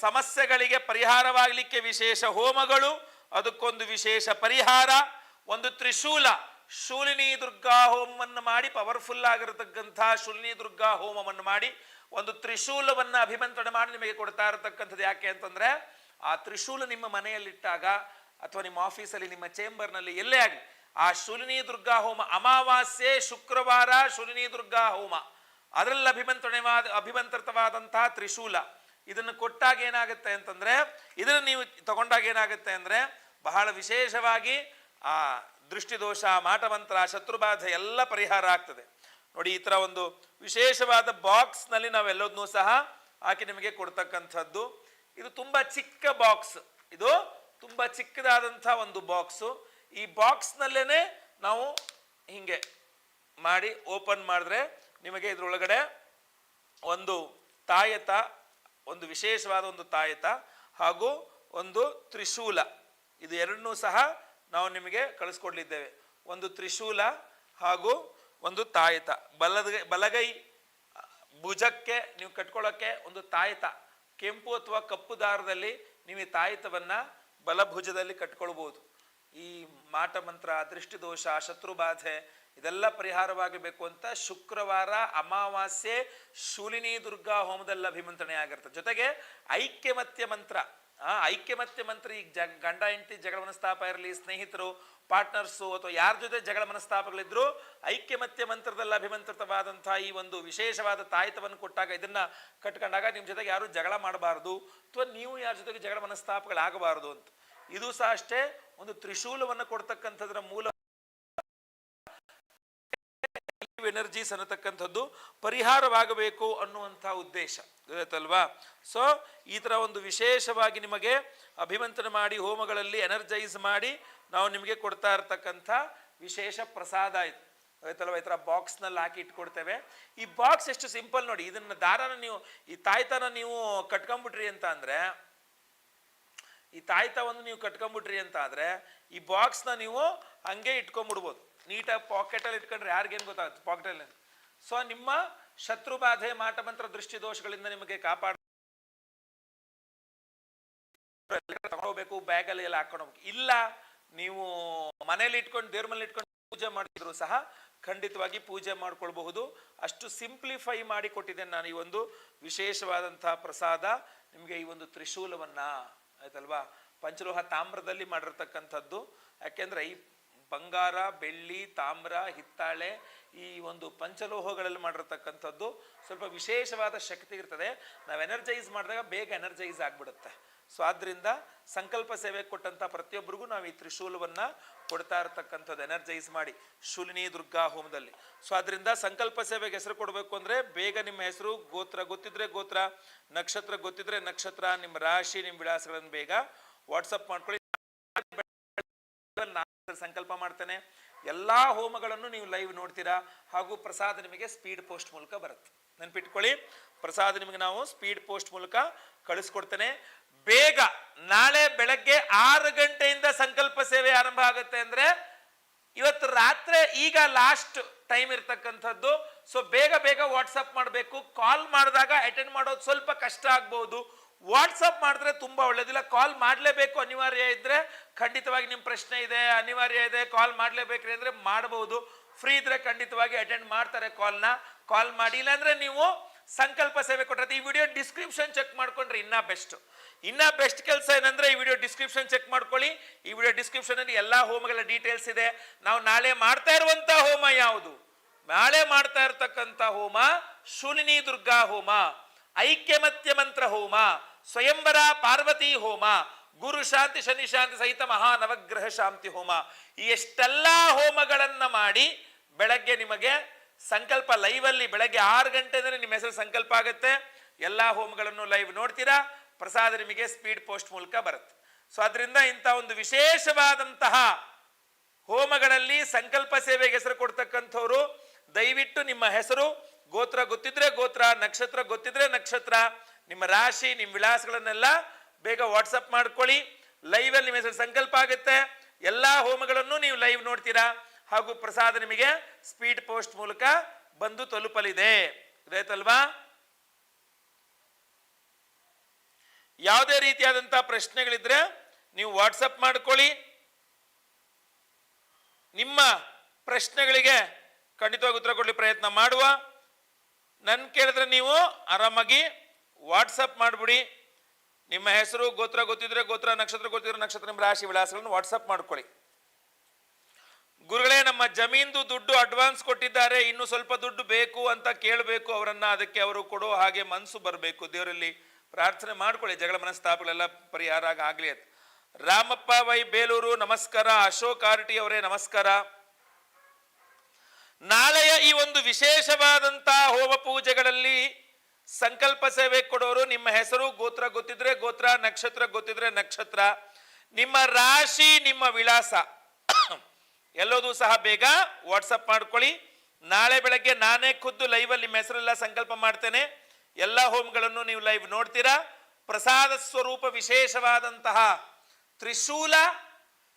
ಸಮಸ್ಯೆಗಳಿಗೆ ಪರಿಹಾರವಾಗಲಿಕ್ಕೆ ವಿಶೇಷ ಹೋಮಗಳು, ಅದಕ್ಕೊಂದು ವಿಶೇಷ ಪರಿಹಾರ, ಒಂದು ತ್ರಿಶೂಲ. ಶೂಲಿನಿ ದುರ್ಗಾ ಹೋಮವನ್ನು ಮಾಡಿ ಪವರ್ಫುಲ್ ಆಗಿರತಕ್ಕಂಥ ಶೂಲಿನಿ ದುರ್ಗಾ ಹೋಮವನ್ನು ಮಾಡಿ ಒಂದು ತ್ರಿಶೂಲವನ್ನು ಅಭಿಮಂತ್ರಣ ಮಾಡಿ ನಿಮಗೆ ಕೊಡ್ತಾ ಇರತಕ್ಕಂಥದ್ದು ಯಾಕೆ ಅಂತಂದ್ರೆ, ಆ ತ್ರಿಶೂಲ ನಿಮ್ಮ ಮನೆಯಲ್ಲಿಟ್ಟಾಗ ಅಥವಾ ನಿಮ್ಮ ಆಫೀಸಲ್ಲಿ ನಿಮ್ಮ ಚೇಂಬರ್ನಲ್ಲಿ ಎಲ್ಲೇ ಆಗಲಿ, ಆ ಶೂಲಿನಿ ದುರ್ಗಾ ಹೋಮ ಅಮಾವಾಸ್ಯೆ, ಶುಕ್ರವಾರ ಶೂಲಿನಿ ದುರ್ಗಾ ಹೋಮ. ಅದರಲ್ಲಿ ಅಭಿಮಂತ್ರಣವಾದ ಅಭಿಮಂತ್ರಿತವಾದಂತಹ ತ್ರಿಶೂಲ. ಇದನ್ನು ಕೊಟ್ಟಾಗ ಏನಾಗುತ್ತೆ ಅಂತಂದ್ರೆ, ಇದನ್ನು ನೀವು ತಗೊಂಡಾಗ ಏನಾಗುತ್ತೆ ಅಂದ್ರೆ, ಬಹಳ ವಿಶೇಷವಾಗಿ ಆ ದೃಷ್ಟಿದೋಷ, ಮಾಟಮಂತ್ರ, ಶತ್ರುಬಾಧೆ ಎಲ್ಲ ಪರಿಹಾರ ಆಗ್ತದೆ. ನೋಡಿ, ಈ ಥರ ಒಂದು ವಿಶೇಷವಾದ ಬಾಕ್ಸ್ನಲ್ಲಿ ನಾವೆಲ್ಲದನ್ನೂ ಸಹ ಹಾಕಿ ನಿಮಗೆ ಕೊಡ್ತಕ್ಕಂಥದ್ದು. ಇದು ತುಂಬಾ ಚಿಕ್ಕ ಬಾಕ್ಸ್. ಇದು ತುಂಬಾ ಚಿಕ್ಕದಾದಂಥ ಒಂದು ಬಾಕ್ಸು. ಈ ಬಾಕ್ಸ್ ನಲ್ಲೇನೆ ನಾವು ಹಿಂಗೆ ಮಾಡಿ ಓಪನ್ ಮಾಡಿದ್ರೆ ನಿಮಗೆ ಇದರೊಳಗಡೆ ಒಂದು ತಾಯತ, ಒಂದು ವಿಶೇಷವಾದ ಒಂದು ತಾಯತ ಹಾಗೂ ಒಂದು ತ್ರಿಶೂಲ. ಇದು ಎರಡನ್ನೂ ಸಹ ನಾವು ನಿಮಗೆ ಕಳಿಸ್ಕೊಡ್ಲಿದ್ದೇವೆ. ಒಂದು ತ್ರಿಶೂಲ ಹಾಗೂ ಒಂದು ತಾಯತ. ಬಲದ ಬಲಗೈ, ಭುಜಕ್ಕೆ ನೀವು ಕಟ್ಕೊಳ್ಳೋಕ್ಕೆ ಒಂದು ತಾಯತ. ಕೆಂಪು ಅಥವಾ ಕಪ್ಪು ದಾರದಲ್ಲಿ ನೀವು ಈ ತಾಯತವನ್ನು ಬಲಭುಜದಲ್ಲಿ ಕಟ್ಕೊಳ್ಬೋದು. ಈ ಮಾಟ ಮಂತ್ರ ದೃಷ್ಟಿದೋಷ ಶತ್ರು ಬಾಧೆ ಇದೆಲ್ಲ ಪರಿಹಾರವಾಗಬೇಕು ಅಂತ ಶುಕ್ರವಾರ ಅಮಾವಾಸ್ಯೆ ಶೂಲಿನಿ ದುರ್ಗಾ ಹೋಮದಲ್ಲಿ ಅಭಿಮಂತ್ರಣೆ ಆಗಿರ್ತದೆ ಜೊತೆಗೆ ಐಕ್ಯಮತ್ಯ ಮಂತ್ರ. ಐಕ್ಯಮತ್ಯ ಮಂತ್ರಿ, ಜ, ಗಂಡ, ಹೆಂಡತಿ ಜಗಳ ಮನಸ್ತಾಪ ಇರಲಿ, ಸ್ನೇಹಿತರು ಪಾರ್ಟ್ನರ್ಸು ಅಥವಾ ಯಾರ ಜೊತೆ ಜಗಳ ಮನಸ್ತಾಪಗಳಿದ್ರು ಐಕ್ಯಮತ್ಯ ಮಂತ್ರದಲ್ಲಿ ಅಭಿಮಂತ್ರಿತವಾದಂತಹ ಈ ಒಂದು ವಿಶೇಷವಾದ ತಾಯಿತವನ್ನು ಕೊಟ್ಟಾಗ ಇದನ್ನ ಕಟ್ಕೊಂಡಾಗ ನಿಮ್ಮ ಜೊತೆಗೆ ಯಾರು ಜಗಳ ಮಾಡಬಾರ್ದು, ಅಥವಾ ನೀವು ಯಾರ ಜೊತೆಗೆ ಜಗಳ ಮನಸ್ತಾಪಗಳಾಗಬಾರದು ಅಂತ. ಇದು ಸಹ ಅಷ್ಟೇ, ಒಂದು ತ್ರಿಶೂಲವನ್ನು ಕೊಡ್ತಕ್ಕಂಥದ್ರ ಮೂಲ ಎನರ್ಜೀಸ್ ಅನ್ನತಕ್ಕಂಥದ್ದು ಪರಿಹಾರವಾಗಬೇಕು ಅನ್ನುವಂಥ ಉದ್ದೇಶ. ಗೊತ್ತಾಯ್ತಲ್ವಾ? ಸೊ ಈ ಥರ ಒಂದು ವಿಶೇಷವಾಗಿ ನಿಮಗೆ ಅಭಿಮಂತ್ರಣ ಮಾಡಿ, ಹೋಮಗಳಲ್ಲಿ ಎನರ್ಜೈಸ್ ಮಾಡಿ ನಾವು ನಿಮಗೆ ಕೊಡ್ತಾ ಇರ್ತಕ್ಕಂಥ ವಿಶೇಷ ಪ್ರಸಾದ ಇದು. ಆಯ್ತಲ್ವ ಈ ಥರ ಬಾಕ್ಸ್ನಲ್ಲಿ ಹಾಕಿ ಇಟ್ಕೊಡ್ತೇವೆ. ಈ ಬಾಕ್ಸ್ ಎಷ್ಟು ಸಿಂಪಲ್ ನೋಡಿ, ಇದನ್ನ ದಾರನ ನೀವು, ಈ ತಾಯ್ತನ ನೀವು ಕಟ್ಕೊಂಬಿಟ್ರಿ ಅಂತ ಅಂದರೆ, ಈ ತಾಯ್ತವನ್ನು ನೀವು ಕಟ್ಕೊಂಬಿಟ್ರಿ ಅಂತ ಆದ್ರೆ, ಈ ಬಾಕ್ಸ್ನ ನೀವು ಹಂಗೆ ಇಟ್ಕೊಂಡ್ಬಿಡ್ಬೋದು. ನೀಟಾಗಿ ಪಾಕೆಟಲ್ಲಿ ಇಟ್ಕೊಂಡ್ರೆ ಯಾರಿಗೇನು ಗೊತ್ತಾಗುತ್ತೆ? ಪಾಕೆಟಲ್ಲಿ ಸೊ ನಿಮ್ಮ ಶತ್ರು ಬಾಧೆ ಮಾಟಮಂತ್ರ ದೃಷ್ಟಿ ದೋಷಗಳಿಂದ ನಿಮಗೆ ಕಾಪಾಡ ತಗೋಬೇಕು ಬ್ಯಾಗಲ್ಲಿ ಎಲ್ಲ ಹಾಕೊಂಡು ಇಲ್ಲ, ನೀವು ಮನೇಲಿ ಇಟ್ಕೊಂಡು, ದೇವ್ರ ಮನೇಲಿ ಇಟ್ಕೊಂಡು ಪೂಜೆ ಮಾಡಿದ್ರು ಸಹ ಖಂಡಿತವಾಗಿ ಪೂಜೆ ಮಾಡ್ಕೊಳ್ಬಹುದು. ಅಷ್ಟು ಸಿಂಪ್ಲಿಫೈ ಮಾಡಿ ಕೊಟ್ಟಿದ್ದೇನೆ ನಾನು ಈ ಒಂದು ವಿಶೇಷವಾದಂತಹ ಪ್ರಸಾದ. ನಿಮಗೆ ಈ ಒಂದು ತ್ರಿಶೂಲವನ್ನ, ಆಯ್ತಲ್ವಾ? ಪಂಚಲೋಹ ತಾಮ್ರದಲ್ಲಿ ಮಾಡಿರ್ತಕ್ಕಂಥದ್ದು. ಯಾಕೆಂದ್ರೆ ಈ ಬಂಗಾರ, ಬೆಳ್ಳಿ, ತಾಮ್ರ, ಹಿತ್ತಾಳೆ ಈ ಒಂದು ಪಂಚಲೋಹಗಳಲ್ಲಿ ಮಾಡಿರ್ತಕ್ಕಂಥದ್ದು ಸ್ವಲ್ಪ ವಿಶೇಷವಾದ ಶಕ್ತಿ ಇರ್ತದೆ. ನಾವು ಎನರ್ಜೈಸ್ ಮಾಡಿದಾಗ ಬೇಗ ಎನರ್ಜೈಸ್ ಆಗಿಬಿಡುತ್ತೆ. ಸೊ ಆದ್ರಿಂದ ಸಂಕಲ್ಪ ಸೇವೆ ಕೊಟ್ಟಂತ ಪ್ರತಿಯೊಬ್ಬರಿಗೂ ನಾವು ಈ ತ್ರಿಶೂಲವನ್ನ ಕೊಡ್ತಾ ಇರತಕ್ಕಂಥದ್ದು ಎನರ್ಜೈಸ್ ಮಾಡಿ ಶೂಲಿನಿ ದುರ್ಗಾ ಹೋಮದಲ್ಲಿ ಸೊ ಅದರಿಂದ ಸಂಕಲ್ಪ ಸೇವೆಗೆ ಹೆಸರು ಕೊಡಬೇಕು ಅಂದ್ರೆ ಬೇಗ ನಿಮ್ಮ ಹೆಸರು, ಗೋತ್ರ ಗೊತ್ತಿದ್ರೆ ಗೋತ್ರ, ನಕ್ಷತ್ರ ಗೊತ್ತಿದ್ರೆ ನಕ್ಷತ್ರ, ನಿಮ್ಮ ರಾಶಿ, ನಿಮ್ಮ ವಿಳಾಸಗಳನ್ನು ಬೇಗ ವಾಟ್ಸಪ್ ಮಾಡ್ಕೊಳ್ಳಿ. ಸಂಕಲ್ಪ ಮಾಡ್ತೇನೆ. ಎಲ್ಲಾ ಹೋಮಗಳನ್ನು ನೀವು ಲೈವ್ ನೋಡ್ತೀರಾ? ಹಾಗೂ ಪ್ರಸಾದ ನಿಮಗೆ ಸ್ಪೀಡ್ ಪೋಸ್ಟ್ ಮೂಲಕ ಬರುತ್ತೆ. ನೆನ್ಪಿಟ್ಕೊಳ್ಳಿ. ಪ್ರಸಾದ ನಿಮಗೆ ನಾವು ಸ್ಪೀಡ್ ಪೋಸ್ಟ್ ಮೂಲಕ ಕಳಿಸ್ಕೊಡ್ತೇನೆ. ಬೇಗ ನಾಳೆ ಬೆಳಗ್ಗೆ ಆರು ಗಂಟೆಯಿಂದ ಸಂಕಲ್ಪ ಸೇವೆ ಆರಂಭ ಆಗುತ್ತೆ ಅಂದ್ರೆ ಇವತ್ತು ರಾತ್ರಿ ಈಗ ಲಾಸ್ಟ್ ಟೈಮ್ ಇರ್ತಕ್ಕಂಥದ್ದು. ಸೊ ಬೇಗ ಬೇಗ ವಾಟ್ಸಪ್ ಮಾಡಬೇಕು. ಕಾಲ್ ಮಾಡಿದಾಗ ಅಟೆಂಡ್ ಮಾಡೋದು ಸ್ವಲ್ಪ ಕಷ್ಟ ಆಗ್ಬಹುದು ವಾಟ್ಸಪ್ ಮಾಡಿದ್ರೆ ತುಂಬ ಒಳ್ಳೇದಿಲ್ಲ ಕಾಲ್ ಮಾಡಲೇಬೇಕು ಅನಿವಾರ್ಯ ಇದ್ರೆ ಖಂಡಿತವಾಗಿ ನಿಮ್ಮ ಪ್ರಶ್ನೆ ಇದೆ, ಅನಿವಾರ್ಯ ಇದೆ ಕಾಲ್ ಮಾಡಲೇಬೇಕ್ರಿ ಅಂದರೆ ಮಾಡಬಹುದು ಫ್ರೀ ಇದ್ರೆ ಖಂಡಿತವಾಗಿ ಅಟೆಂಡ್ ಮಾಡ್ತಾರೆ ಕಾಲ್ನ ಕಾಲ್ ಮಾಡಿ, ಇಲ್ಲಾಂದ್ರೆ ನೀವು ಸಂಕಲ್ಪ ಸೇವೆ ಕೊಟ್ಟರೆ ಈ ವಿಡಿಯೋ ಡಿಸ್ಕ್ರಿಪ್ಷನ್ ಚೆಕ್ ಮಾಡ್ಕೊಂಡ್ರೆ ಇನ್ನೂ ಬೆಸ್ಟ್ ಇನ್ನೂ ಬೆಸ್ಟ್ ಕೆಲಸ ಏನಂದ್ರೆ ಈ ವಿಡಿಯೋ ಡಿಸ್ಕ್ರಿಪ್ಷನ್ ಚೆಕ್ ಮಾಡ್ಕೊಳ್ಳಿ. ಈ ವಿಡಿಯೋ ಡಿಸ್ಕ್ರಿಪ್ಷನಲ್ಲಿ ಎಲ್ಲಾ ಹೋಮಗಳ ಡೀಟೇಲ್ಸ್ ಇದೆ. ನಾವು ನಾಳೆ ಮಾಡ್ತಾ ಇರುವಂಥ ಹೋಮ ಯಾವುದು? ನಾಳೆ ಮಾಡ್ತಾ ಇರತಕ್ಕಂಥ ಹೋಮ ಶೂಲಿನಿ ದುರ್ಗಾ ಹೋಮ, ಐಕ್ಯಮತ್ಯ ಮಂತ್ರ ಹೋಮ. ಸ್ವಯಂವರ ಪಾರ್ವತಿ ಹೋಮ, ಗುರು ಶಾಂತಿ ಶನಿ ಶಾಂತಿ ಸಹಿತ ಮಹಾ ನವಗ್ರಹ ಶಾಂತಿ ಹೋಮ ಎಷ್ಟೆಲ್ಲಾ ಹೋಮಗಳನ್ನ ಮಾಡಿ ಬೆಳಗ್ಗೆ ನಿಮಗೆ ಸಂಕಲ್ಪ ಲೈವ್ ಅಲ್ಲಿ ಬೆಳಗ್ಗೆ ಆರು ಗಂಟೆ ಅಂದ್ರೆ ನಿಮ್ಮ ಹೆಸರು ಸಂಕಲ್ಪ ಆಗುತ್ತೆ. ಎಲ್ಲಾ ಹೋಮಗಳನ್ನು ಲೈವ್ ನೋಡ್ತೀರಾ, ಪ್ರಸಾದ ನಿಮಗೆ ಸ್ಪೀಡ್ ಪೋಸ್ಟ್ ಮೂಲಕ ಬರುತ್ತೆ. ಸೊ ಅದರಿಂದ ಇಂಥ ಒಂದು ವಿಶೇಷವಾದಂತಹ ಹೋಮಗಳಲ್ಲಿ ಸಂಕಲ್ಪ ಸೇವೆಗೆ ಹೆಸರು ಕೊಡ್ತಕ್ಕಂಥವ್ರು, ದಯವಿಟ್ಟು ನಿಮ್ಮ ಹೆಸರು, ಗೋತ್ರ ಗೊತ್ತಿದ್ರೆ ಗೋತ್ರ, ನಕ್ಷತ್ರ ಗೊತ್ತಿದ್ರೆ ನಕ್ಷತ್ರ ನಿಮ್ಮ ರಾಶಿ, ನಿಮ್ಮ ವಿಳಾಸಗಳನ್ನೆಲ್ಲ ಬೇಗ ವಾಟ್ಸಪ್ ಮಾಡ್ಕೊಳ್ಳಿ. ಲೈವ್ ಅಲ್ಲಿ ನಿಮ್ಮ ಹೆಸರು ಸಂಕಲ್ಪ ಆಗುತ್ತೆ. ಎಲ್ಲಾ ಹೋಮಗಳನ್ನು ನೀವು ಲೈವ್ ನೋಡ್ತೀರಾ? ಹಾಗೂ ಪ್ರಸಾದ ನಿಮಗೆ ಸ್ಪೀಡ್ ಪೋಸ್ಟ್ ಮೂಲಕ ಬಂದು ತಲುಪಲಿದೆ. ಇದಾಯ್ತಲ್ವಾ ಯಾವುದೇ ರೀತಿಯಾದಂಥ ಪ್ರಶ್ನೆಗಳಿದ್ರೆ ನೀವು ವಾಟ್ಸಪ್ ಮಾಡ್ಕೊಳ್ಳಿ. ನಿಮ್ಮ ಪ್ರಶ್ನೆಗಳಿಗೆ ಖಂಡಿತವಾಗಿ ಉತ್ತರ ಕೊಡಲಿ ಪ್ರಯತ್ನ ಮಾಡುವ. ನನ್ನ ಕೇಳಿದ್ರೆ ನೀವು ಆರಾಮಾಗಿ ವಾಟ್ಸಪ್ ಮಾಡ್ಬಿಡಿ. ನಿಮ್ಮ ಹೆಸರು, ಗೋತ್ರ ಗೊತ್ತಿದ್ರೆ ಗೋತ್ರ, ನಕ್ಷತ್ರ ಗೊತ್ತಿದ್ರೆ ನಕ್ಷತ್ರ, ನಿಮ್ಮ ರಾಶಿ ವಿಳಾಸಗಳನ್ನು ವಾಟ್ಸಪ್ ಮಾಡ್ಕೊಳ್ಳಿ. ಗುರುಗಳೇ, ನಮ್ಮ ಜಮೀನ್ದು ದುಡ್ಡು ಅಡ್ವಾನ್ಸ್ ಕೊಟ್ಟಿದ್ದಾರೆ. ಇನ್ನು ಸ್ವಲ್ಪ ದುಡ್ಡು ಬೇಕು ಅಂತ ಕೇಳಬೇಕು. ಅವರನ್ನ ಅದಕ್ಕೆ ಅವರು ಕೊಡೋ ಹಾಗೆ ಮನಸ್ಸು ಬರಬೇಕು. ದೇವರಲ್ಲಿ ಪ್ರಾರ್ಥನೆ ಮಾಡ್ಕೊಳ್ಳಿ. ಜಗಳ ಮನಸ್ತಾಪಗಳೆಲ್ಲ ಪರಿಹಾರ ಆಗಲಿ ಅಂತ. ರಾಮಪ್ಪ, ವೈ, ಬೇಲೂರು, ನಮಸ್ಕಾರ. ಅಶೋಕ್, ಆರ್ಟಿ ಅವರೇ, ನಮಸ್ಕಾರ. ನಾಳೆಯ ಈ ಒಂದು ವಿಶೇಷವಾದಂತಹ ಹೋಮ ಪೂಜೆಗಳಲ್ಲಿ ಸಂಕಲ್ಪ ಸೇವೆ ಕೊಡೋರು ನಿಮ್ಮ ಹೆಸರು ಗೋತ್ರ ಗೊತ್ತಿದ್ರೆ ಗೋತ್ರ, ನಕ್ಷತ್ರ ಗೊತ್ತಿದ್ರೆ ನಕ್ಷತ್ರ. ನಿಮ್ಮ ರಾಶಿ, ನಿಮ್ಮ ವಿಳಾಸ. ಎಲ್ಲೋದು ಸಹ ಬೇಗ ವಾಟ್ಸಪ್ ಮಾಡ್ಕೊಳ್ಳಿ. ನಾಳೆ ಬೆಳಗ್ಗೆ ನಾನೇ ಖುದ್ದು ಲೈವಲ್ಲಿ ನಿಮ್ಮ ಹೆಸರೆಲ್ಲ ಸಂಕಲ್ಪ ಮಾಡ್ತೇನೆ. ಎಲ್ಲ ಹೋಮ್ಗಳನ್ನು ನೀವು ಲೈವ್ ನೋಡ್ತೀರಾ. ಪ್ರಸಾದ ಸ್ವರೂಪ ವಿಶೇಷವಾದಂತಹ ತ್ರಿಶೂಲ,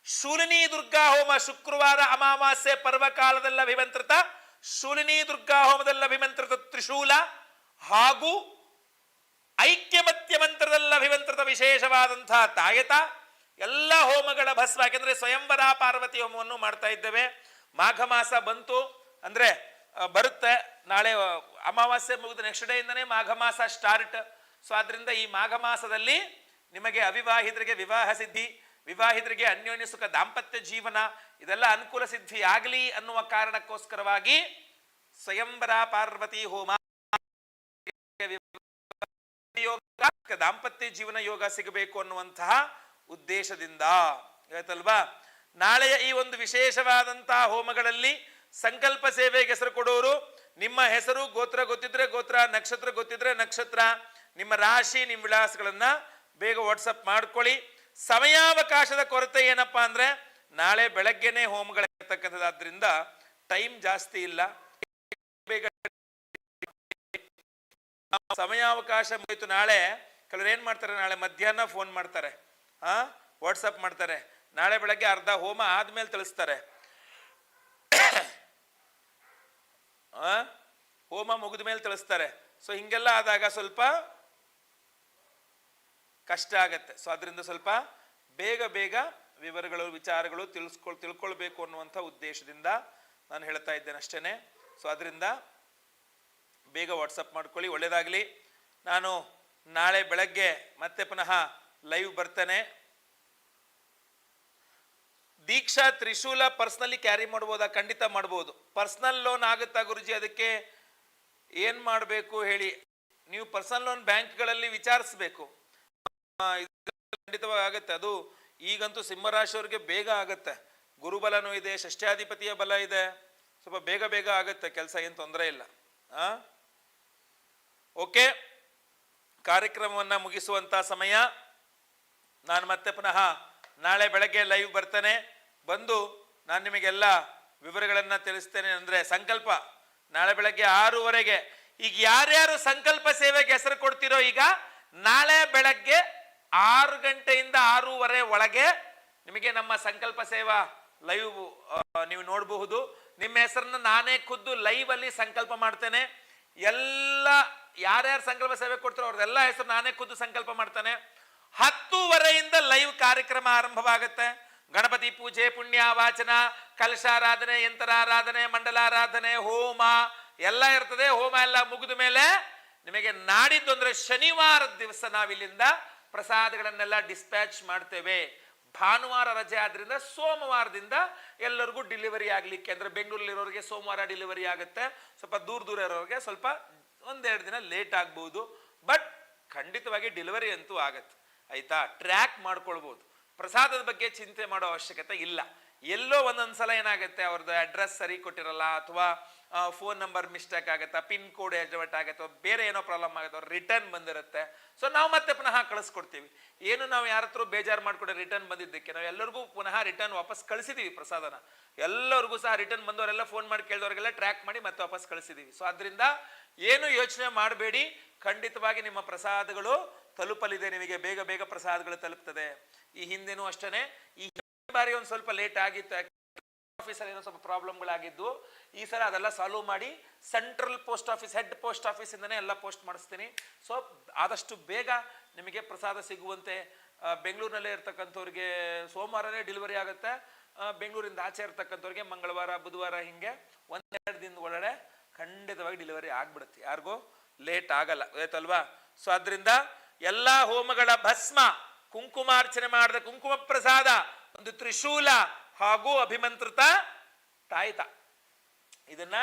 ಶೂಲಿನಿ ದುರ್ಗಾ ಹೋಮ ಶುಕ್ರವಾರ ಅಮಾವಾಸ್ಯೆ ಪರ್ವಕಾಲದಲ್ಲಿ ಅಭಿಮಂತ್ರಿತ ಶೂಲಿನಿ ದುರ್ಗಾ ಹೋಮದಲ್ಲಿ ಅಭಿಮಂತ್ರಿತ ತ್ರಿಶೂಲ. ಹಾಗೂ ಐಕ್ಯಮತ್ಯ ಮಂತ್ರದಲ್ಲಿ ಅಭಿಮಂತ್ರದ ವಿಶೇಷವಾದಂತಹ ತಾಯತ, ಎಲ್ಲ ಹೋಮಗಳ ಭಸ್ಮ, ಯಾಕೆಂದ್ರೆ ಸ್ವಯಂವರ ಪಾರ್ವತಿ ಹೋಮವನ್ನು ಮಾಡ್ತಾ ಇದ್ದೇವೆ. ಮಾಘ ಮಾಸ ಬಂತು, ಅಂದ್ರೆ ಬರುತ್ತೆ. ನಾಳೆ ಅಮಾವಾಸ್ಯೆ ಮುಗಿದ ನೆಕ್ಸ್ಟ್ ಡೇ ಇಂದನೇ ಮಾಘ ಮಾಸ ಸ್ಟಾರ್ಟ್ ಸೊ ಆದ್ರಿಂದ ಈ ಮಾಘ ಮಾಸದಲ್ಲಿ ನಿಮಗೆ ಅವಿವಾಹಿತರಿಗೆ ವಿವಾಹ ಸಿದ್ಧಿ, ವಿವಾಹಿತರಿಗೆ ಅನ್ಯೋನ್ಯ ಸುಖ ದಾಂಪತ್ಯ ಜೀವನ, ಇದೆಲ್ಲ ಅನುಕೂಲ ಸಿದ್ಧಿ ಆಗಲಿ ಅನ್ನುವ ಕಾರಣಕ್ಕೋಸ್ಕರವಾಗಿ ಸ್ವಯಂವರ ಪಾರ್ವತಿ ಹೋಮ ಯೋಗ, ದಾಂಪತ್ಯ ಜೀವನ ಯೋಗ ಸಿಗಬೇಕು ಅನ್ನುವಂತಹ ಉದ್ದೇಶದಿಂದ. ಹೇಳ್ತಲ್ವಾ? ನಾಳೆಯ ಈ ಒಂದು ವಿಶೇಷವಾದಂತಹ ಹೋಮಗಳಲ್ಲಿ ಸಂಕಲ್ಪ ಸೇವೆಗೆ ಹೆಸರು ಕೊಡೋರು. ನಿಮ್ಮ ಹೆಸರು, ಗೋತ್ರ ಗೊತ್ತಿದ್ರೆ ಗೋತ್ರ, ನಕ್ಷತ್ರ ಗೊತ್ತಿದ್ರೆ ನಕ್ಷತ್ರ. ನಿಮ್ಮ ರಾಶಿ, ನಿಮ್ಮ ವಿಳಾಸಗಳನ್ನ ಬೇಗ ವಾಟ್ಸಪ್ ಮಾಡ್ಕೊಳ್ಳಿ. ಸಮಯಾವಕಾಶದ ಕೊರತೆ ಏನಪ್ಪಾ ಅಂದ್ರೆ ನಾಳೆ ಬೆಳಗ್ಗೆನೆ ಹೋಮಗಳಿರ್ತಕ್ಕಂಥದ್ದಾದ್ರಿಂದ ಟೈಮ್ ಜಾಸ್ತಿ ಇಲ್ಲ ಬೇಗ ಸಮಯಾವಕಾಶ ಮುಗಿತು ನಾಳೆ, ಕೆಲವ್ರು ಏನ್ ಮಾಡ್ತಾರೆ ನಾಳೆ? ಮಧ್ಯಾಹ್ನ ಫೋನ್ ಮಾಡ್ತಾರೆ. ಆ? ವಾಟ್ಸಪ್ ಮಾಡ್ತಾರೆ. ನಾಳೆ ಬೆಳಗ್ಗೆ ಅರ್ಧ ಹೋಮ ಆದ್ಮೇಲೆ ತಿಳಿಸ್ತಾರೆ. ಹೋಮ ಮುಗಿದ ಮೇಲೆ ತಿಳಿಸ್ತಾರೆ. ಸೊ ಹಿಂಗೆಲ್ಲ ಆದಾಗ ಸ್ವಲ್ಪ ಕಷ್ಟ ಆಗತ್ತೆ. ಸೊ ಅದರಿಂದ ಸ್ವಲ್ಪ ಬೇಗ ಬೇಗ ವಿವರಗಳು, ವಿಚಾರಗಳು ತಿಳಿಸ್ಕೊಳ್, ತಿಳ್ಕೊಳ್ಬೇಕು ಅನ್ನುವಂಥ ಉದ್ದೇಶದಿಂದ ನಾನು ಹೇಳ್ತಾ ಇದ್ದೇನೆ ಅಷ್ಟೇನೆ ಸೊ ಅದರಿಂದ ಬೇಗ ವಾಟ್ಸಪ್ ಮಾಡ್ಕೊಳ್ಳಿ, ಒಳ್ಳೇದಾಗಲಿ. ನಾನು ನಾಳೆ ಬೆಳಗ್ಗೆ ಮತ್ತೆ ಪುನಃ ಲೈವ್ ಬರ್ತೇನೆ. ದೀಕ್ಷಾ ತ್ರಿಶೂಲ ಪರ್ಸ್ನಲಿ ಕ್ಯಾರಿ ಮಾಡ್ಬೋದಾ? ಖಂಡಿತ ಮಾಡ್ಬೋದು. ಪರ್ಸ್ನಲ್ ಲೋನ್ ಆಗುತ್ತಾ ಗುರುಜಿ? ಅದಕ್ಕೆ ಏನ್ ಮಾಡಬೇಕು ಹೇಳಿ. ನೀವು ಪರ್ಸನಲ್ ಲೋನ್ ಬ್ಯಾಂಕ್ಗಳಲ್ಲಿ ವಿಚಾರಿಸ್ಬೇಕು. ಖಂಡಿತವಾಗಿ ಆಗುತ್ತೆ. ಅದು ಈಗಂತೂ ಸಿಂಹರಾಶಿಯವ್ರಿಗೆ ಬೇಗ ಆಗುತ್ತೆ. ಗುರುಬಲನೂ ಇದೆ ಷಷ್ಠ್ಯಾಧಿಪತಿಯ ಬಲ ಇದೆ. ಸ್ವಲ್ಪ ಬೇಗ ಬೇಗ ಆಗುತ್ತೆ. ಕೆಲಸ ಏನು ತೊಂದರೆ ಇಲ್ಲ. ಆ? ಓಕೆ, ಕಾರ್ಯಕ್ರಮವನ್ನ ಮುಗಿಸುವಂತ ಸಮಯ. ನಾನು ಮತ್ತೆ ಪುನಃ ನಾಳೆ ಬೆಳಗ್ಗೆ ಲೈವ್ ಬರ್ತೇನೆ. ಬಂದು ನಾನು ನಿಮಗೆಲ್ಲ ವಿವರಗಳನ್ನ ತಿಳಿಸ್ತೇನೆ ಅಂದ್ರೆ ಸಂಕಲ್ಪ. ನಾಳೆ ಬೆಳಗ್ಗೆ ಆರೂವರೆಗೆ ಈಗ ಯಾರ್ಯಾರು ಸಂಕಲ್ಪ ಸೇವೆಗೆ ಹೆಸರು ಕೊಡ್ತಿರೋ ಈಗ ನಾಳೆ ಬೆಳಗ್ಗೆ ಆರು ಗಂಟೆಯಿಂದ ಆರೂವರೆ ಒಳಗೆ ನಿಮಗೆ ನಮ್ಮ ಸಂಕಲ್ಪ ಸೇವಾ ಲೈವ್ ನೀವು ನೋಡಬಹುದು. ನಿಮ್ಮ ಹೆಸರನ್ನ ನಾನೇ ಖುದ್ದು ಲೈವ್ ಅಲ್ಲಿ ಸಂಕಲ್ಪ ಮಾಡ್ತೇನೆ. ಎಲ್ಲ ಯಾರ್ಯಾರು ಸಂಕಲ್ಪ ಸೇವೆ ಕೊಡ್ತಾರೋ ಅವ್ರದ್ದೆಲ್ಲ ಹೆಸರು ನಾನೇ ಖುದ್ದು ಸಂಕಲ್ಪ ಮಾಡ್ತಾನೆ. ಹತ್ತೂವರೆಯಿಂದ ಲೈವ್ ಕಾರ್ಯಕ್ರಮ ಆರಂಭವಾಗುತ್ತೆ. ಗಣಪತಿ ಪೂಜೆ ಪುಣ್ಯ ವಾಚನ ಕಲಶಾರಾಧನೆ, ಯಂತ್ರಾರಾಧನೆ, ಮಂಡಲಾರಾಧನೆ, ಹೋಮ ಎಲ್ಲ ಇರ್ತದೆ. ಹೋಮ ಎಲ್ಲ ಮುಗಿದ ಮೇಲೆ ನಿಮಗೆ ನಾಡಿದ್ದು ಅಂದ್ರೆ ಶನಿವಾರದ ದಿವಸ ನಾವಿಲ್ಲಿಂದ ಪ್ರಸಾದಗಳನ್ನೆಲ್ಲ ಡಿಸ್ಪ್ಯಾಚ್ ಮಾಡ್ತೇವೆ. ಭಾನುವಾರ ರಜೆ ಆದ್ರಿಂದ ಸೋಮವಾರದಿಂದ ಎಲ್ಲರಿಗೂ ಡೆಲಿವರಿ ಆಗ್ಲಿಕ್ಕೆ ಅಂದ್ರೆ ಬೆಂಗಳೂರಲ್ಲಿರೋರಿಗೆ ಸೋಮವಾರ ಡೆಲಿವರಿ ಆಗುತ್ತೆ. ಸ್ವಲ್ಪ ದೂರ ದೂರ ಇರೋರಿಗೆ ಸ್ವಲ್ಪ ಒಂದೆರಡು ದಿನ ಲೇಟ್ ಆಗ್ಬೋದು ಬಟ್ ಖಂಡಿತವಾಗಿ ಡೆಲಿವರಿ ಅಂತೂ ಆಗತ್ತೆ, ಆಯಿತಾ? ಟ್ರ್ಯಾಕ್ ಮಾಡ್ಕೊಳ್ಬೋದು. ಪ್ರಸಾದದ ಬಗ್ಗೆ ಚಿಂತೆ ಮಾಡೋ ಅವಶ್ಯಕತೆ ಇಲ್ಲ. ಎಲ್ಲೋ ಒಂದೊಂದ್ಸಲ ಏನಾಗುತ್ತೆ ಅವ್ರದ್ದು ಅಡ್ರೆಸ್ ಸರಿ ಕೊಟ್ಟಿರಲ್ಲ, ಅಥವಾ ಫೋನ್ ನಂಬರ್ ಮಿಸ್ಟೇಕ್ ಆಗುತ್ತೆ ಪಿನ್ ಕೋಡ್ ಎಜವಟ್ ಆಗುತ್ತೆ ಬೇರೆ ಏನೋ ಪ್ರಾಬ್ಲಮ್ ಆಗುತ್ತೆ, ಅವ್ರು ರಿಟರ್ನ್ ಬಂದಿರುತ್ತೆ. ಸೊ ನಾವು ಮತ್ತೆ ಪುನಃ ಕಳಿಸ್ಕೊಡ್ತೀವಿ. ಏನು ನಾವು ಯಾರ ಹತ್ರ ಬೇಜಾರು ಮಾಡ್ಕೊಂಡು ರಿಟರ್ನ್ ಬಂದಿದ್ದಕ್ಕೆ, ನಾವು ಎಲ್ಲರಿಗೂ ಪುನಃ ರಿಟರ್ನ್ ವಾಪಸ್ ಕಳಿಸಿದೀವಿ ಪ್ರಸಾದನ. ಎಲ್ಲರಿಗೂ ಸಹ ರಿಟರ್ನ್ ಬಂದವರೆಲ್ಲ ಫೋನ್ ಮಾಡಿ ಕೇಳಿದವರಿಗೆಲ್ಲ ಟ್ರ್ಯಾಕ್ ಮಾಡಿ ಮತ್ತೆ ವಾಪಸ್ ಕಳಿಸಿದೀವಿ. ಸೊ ಅದರಿಂದ ಏನು ಯೋಚನೆ ಮಾಡಬೇಡಿ. ಖಂಡಿತವಾಗಿ ನಿಮ್ಮ ಪ್ರಸಾದಗಳು ತಲುಪಲಿದೆ. ನಿಮಗೆ ಬೇಗ ಬೇಗ ಪ್ರಸಾದಗಳು ತಲುಪ್ತದೆ. ಈ ಹಿಂದೆನೂ ಅಷ್ಟೇ ಈ ಬಾರಿ ಒಂದು ಸ್ವಲ್ಪ ಲೇಟ್ ಆಗಿತ್ತು. ಆಫೀಸಲ್ಲಿ ಏನೋ ಸ್ವಲ್ಪ ಪ್ರಾಬ್ಲಮ್ಗಳಾಗಿದ್ದು ಈ ಸಲ ಅದೆಲ್ಲ ಸಾಲ್ವ್ ಮಾಡಿ central post office head post ಆಫೀಸಿಂದನೇ ಎಲ್ಲ ಪೋಸ್ಟ್ ಮಾಡಿಸ್ತೀನಿ. ಸೊ ಆದಷ್ಟು ಬೇಗ ನಿಮಗೆ ಪ್ರಸಾದ ಸಿಗುವಂತೆ ಬೆಂಗಳೂರಿನಲ್ಲೇ ಇರ್ತಕ್ಕಂಥವ್ರಿಗೆ ಸೋಮವಾರನೇ ಡೆಲಿವರಿ ಆಗುತ್ತೆ. ಬೆಂಗಳೂರಿಂದ ಆಚೆ ಇರ್ತಕ್ಕಂಥವ್ರಿಗೆ ಮಂಗಳವಾರ, ಬುಧವಾರ ಹಿಂಗೆ ಒಂದೆರಡು ದಿನದ ಒಳಗಡೆ ಖಂಡಿತವಾಗಿ ಡೆಲಿವರಿ ಆಗ್ಬಿಡುತ್ತೆ. ಯಾರಿಗೂ ಲೇಟ್ ಆಗಲ್ಲ ಆಯ್ತಲ್ವಾ ಸೊ ಅದರಿಂದ ಎಲ್ಲಾ ಹೋಮಗಳ ಭಸ್ಮ, ಕುಂಕುಮಾರ್ಚನೆ ಮಾಡಿದ ಕುಂಕುಮ ಪ್ರಸಾದ ಒಂದು ತ್ರಿಶೂಲ ಹಾಗೂ ಅಭಿಮಂತ್ರಿತ ತಾಯಿತ. ಇದನ್ನ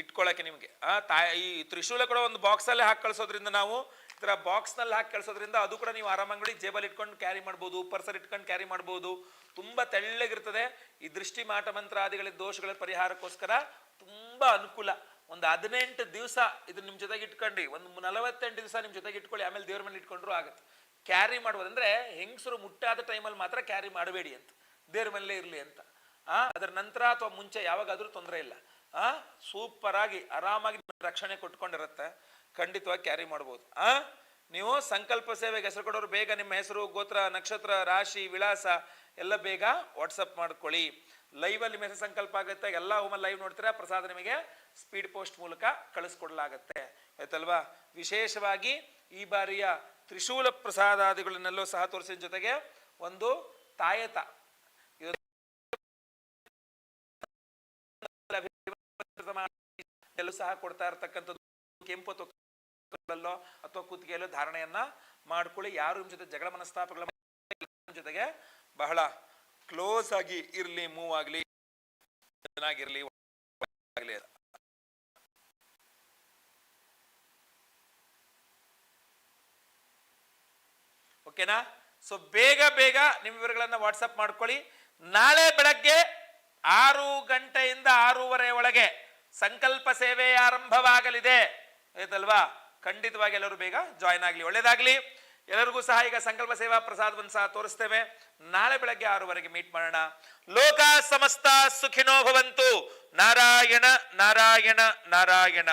ಇಟ್ಕೊಳ್ಳಕ್ಕೆ ನಿಮಗೆ. ಆ ತಾಯಿ, ಈ ತ್ರಿಶೂಲ ಕೂಡ ಒಂದು ಬಾಕ್ಸ್ ಅಲ್ಲಿ ಹಾಕಿ ಕಳಿಸೋದ್ರಿಂದ ನಾವು ಈ ಥರ ಬಾಕ್ಸ್ನಲ್ಲಿ ಹಾಕಿ ಕಳಿಸೋದ್ರಿಂದ ಅದು ಕೂಡ ನೀವು ಆರಾಮಾಗಿ ಜೇಬಲ್ಲಿ ಇಟ್ಕೊಂಡು ಕ್ಯಾರಿ ಮಾಡ್ಬೋದು ಪರ್ಸಲ್ಲಿ ಇಟ್ಕೊಂಡು ಕ್ಯಾರಿ ಮಾಡ್ಬೋದು. ತುಂಬ ತೆಳ್ಳಗಿರ್ತದೆ. ಈ ದೃಷ್ಟಿ ಮಾಟ ಮಂತ್ರಾದಿಗಳ ದೋಷಗಳ ಪರಿಹಾರಕ್ಕೋಸ್ಕರ ತುಂಬ ಅನುಕೂಲ. ಒಂದು ಹದಿನೆಂಟು ದಿವಸ ಇದು ನಿಮ್ಮ ಜೊತೆಗೆ ಇಟ್ಕೊಂಡು. ಒಂದು ನಲವತ್ತೆಂಟು ದಿವಸ ನಿಮ್ಮ ಜೊತೆಗೆ ಇಟ್ಕೊಳ್ಳಿ. ಆಮೇಲೆ ದೇವ್ರ ಮನೆ ಇಟ್ಕೊಂಡ್ರು ಆಗುತ್ತೆ. ಕ್ಯಾರಿ ಮಾಡುವುದಂದ್ರೆ ಹೆಂಗಸರು ಮುಟ್ಟಾದ ಟೈಮಲ್ಲಿ ಮಾತ್ರ ಕ್ಯಾರಿ ಮಾಡಬೇಡಿ ಅಂತ. ದೇವ್ರ ಮನೇಲೇ ಇರಲಿ ಅಂತ. ಆ, ಅದರ ನಂತರ ಅಥವಾ ಮುಂಚೆ ಯಾವಾಗಾದರೂ ತೊಂದರೆ ಇಲ್ಲ. ಆ ಸೂಪರಾಗಿ ಆರಾಮಾಗಿ ರಕ್ಷಣೆ ಕೊಟ್ಕೊಂಡಿರುತ್ತೆ, ಖಂಡಿತವಾಗಿ ಕ್ಯಾರಿ ಮಾಡ್ಬೋದು. ಆ, ನೀವು ಸಂಕಲ್ಪ ಸೇವೆಗೆ ಹೆಸರು ಕೊಡೋರು ಬೇಗ ನಿಮ್ಮ ಹೆಸರು, ಗೋತ್ರ, ನಕ್ಷತ್ರ, ರಾಶಿ, ವಿಳಾಸ ಎಲ್ಲ ಬೇಗ ವಾಟ್ಸಪ್ ಮಾಡ್ಕೊಳ್ಳಿ. ಲೈವ್ ಅಲ್ಲಿ ಮೆಸೇಜ್ ಸಂಕಲ್ಪ ಆಗುತ್ತೆ, ಎಲ್ಲ ಹೋಮಲ್ಲಿ ಲೈವ್ ನೋಡ್ತೀರಾ, ಪ್ರಸಾದ ನಿಮಗೆ ಸ್ಪೀಡ್ ಪೋಸ್ಟ್ ಮೂಲಕ ಕಳಿಸ್ಕೊಡ್ಲಾಗತ್ತೆ. ಆಯ್ತಲ್ವಾ? ವಿಶೇಷವಾಗಿ ಈ ಬಾರಿಯ ತ್ರಿಶೂಲ ಪ್ರಸಾದಾದಿಗಳನ್ನೆಲ್ಲೋ ಸಹ ತೋರಿಸಿದ ಜೊತೆಗೆ ಒಂದು ತಾಯತ. ಎಲ್ಲೂ ಸಹ ಕೊಡ್ತಾ ಇರತಕ್ಕಂಥದ್ದು ಕೆಂಪು ತೊಕ್ಕಲ್ಲೋ ಅಥವಾ ಕುತ್ತಿಗೆಯಲ್ಲೋ ಧಾರಣೆಯನ್ನ ಮಾಡ್ಕೊಳ್ಳಿ. ಯಾರು ನಿಮ್ಮ ಜೊತೆ ಜಗಳ ಮನಸ್ತಾಪಗಳ ಜೊತೆಗೆ ಬಹಳ ಕ್ಲೋಸ್ ಆಗಿ ಇರ್ಲಿ ಮೂವ್ ಆಗ್ಲಿ, ಚೆನ್ನಾಗಿರ್ಲಿ ಆಗ್ಲಿ ಓಕೆನಾ? ಸೊ ಬೇಗ ಬೇಗ ನಿಮ್ಮ ವಿವರಗಳನ್ನು ವಾಟ್ಸಪ್ ಮಾಡ್ಕೊಳ್ಳಿ. ನಾಳೆ ಬೆಳಗ್ಗೆ ಆರು ಗಂಟೆಯಿಂದ ಆರೂವರೆ ಒಳಗೆ ಸಂಕಲ್ಪ ಸೇವೆ ಆರಂಭವಾಗಲಿದೆ. ಆಯ್ತಲ್ವಾ? ಖಂಡಿತವಾಗಿ ಎಲ್ಲರೂ ಬೇಗ ಜಾಯ್ನ್ ಆಗಲಿ. ಒಳ್ಳೇದಾಗ್ಲಿ. ಎಲ್ಲರಿಗೂ ಸಹ ಈಗ ಸಂಕಲ್ಪ ಸೇವಾ ಪ್ರಸಾದವನ್ನು ಸಹ ತೋರಿಸ್ತೇವೆ. ನಾಳೆ ಬೆಳಗ್ಗೆ ಆರೂವರೆಗೆ ಮೀಟ್ ಮಾಡೋಣ. ಲೋಕ ಸಮಸ್ತ ಸುಖಿನೋ ಭವಂತು. ನಾರಾಯಣ ನಾರಾಯಣ ನಾರಾಯಣ.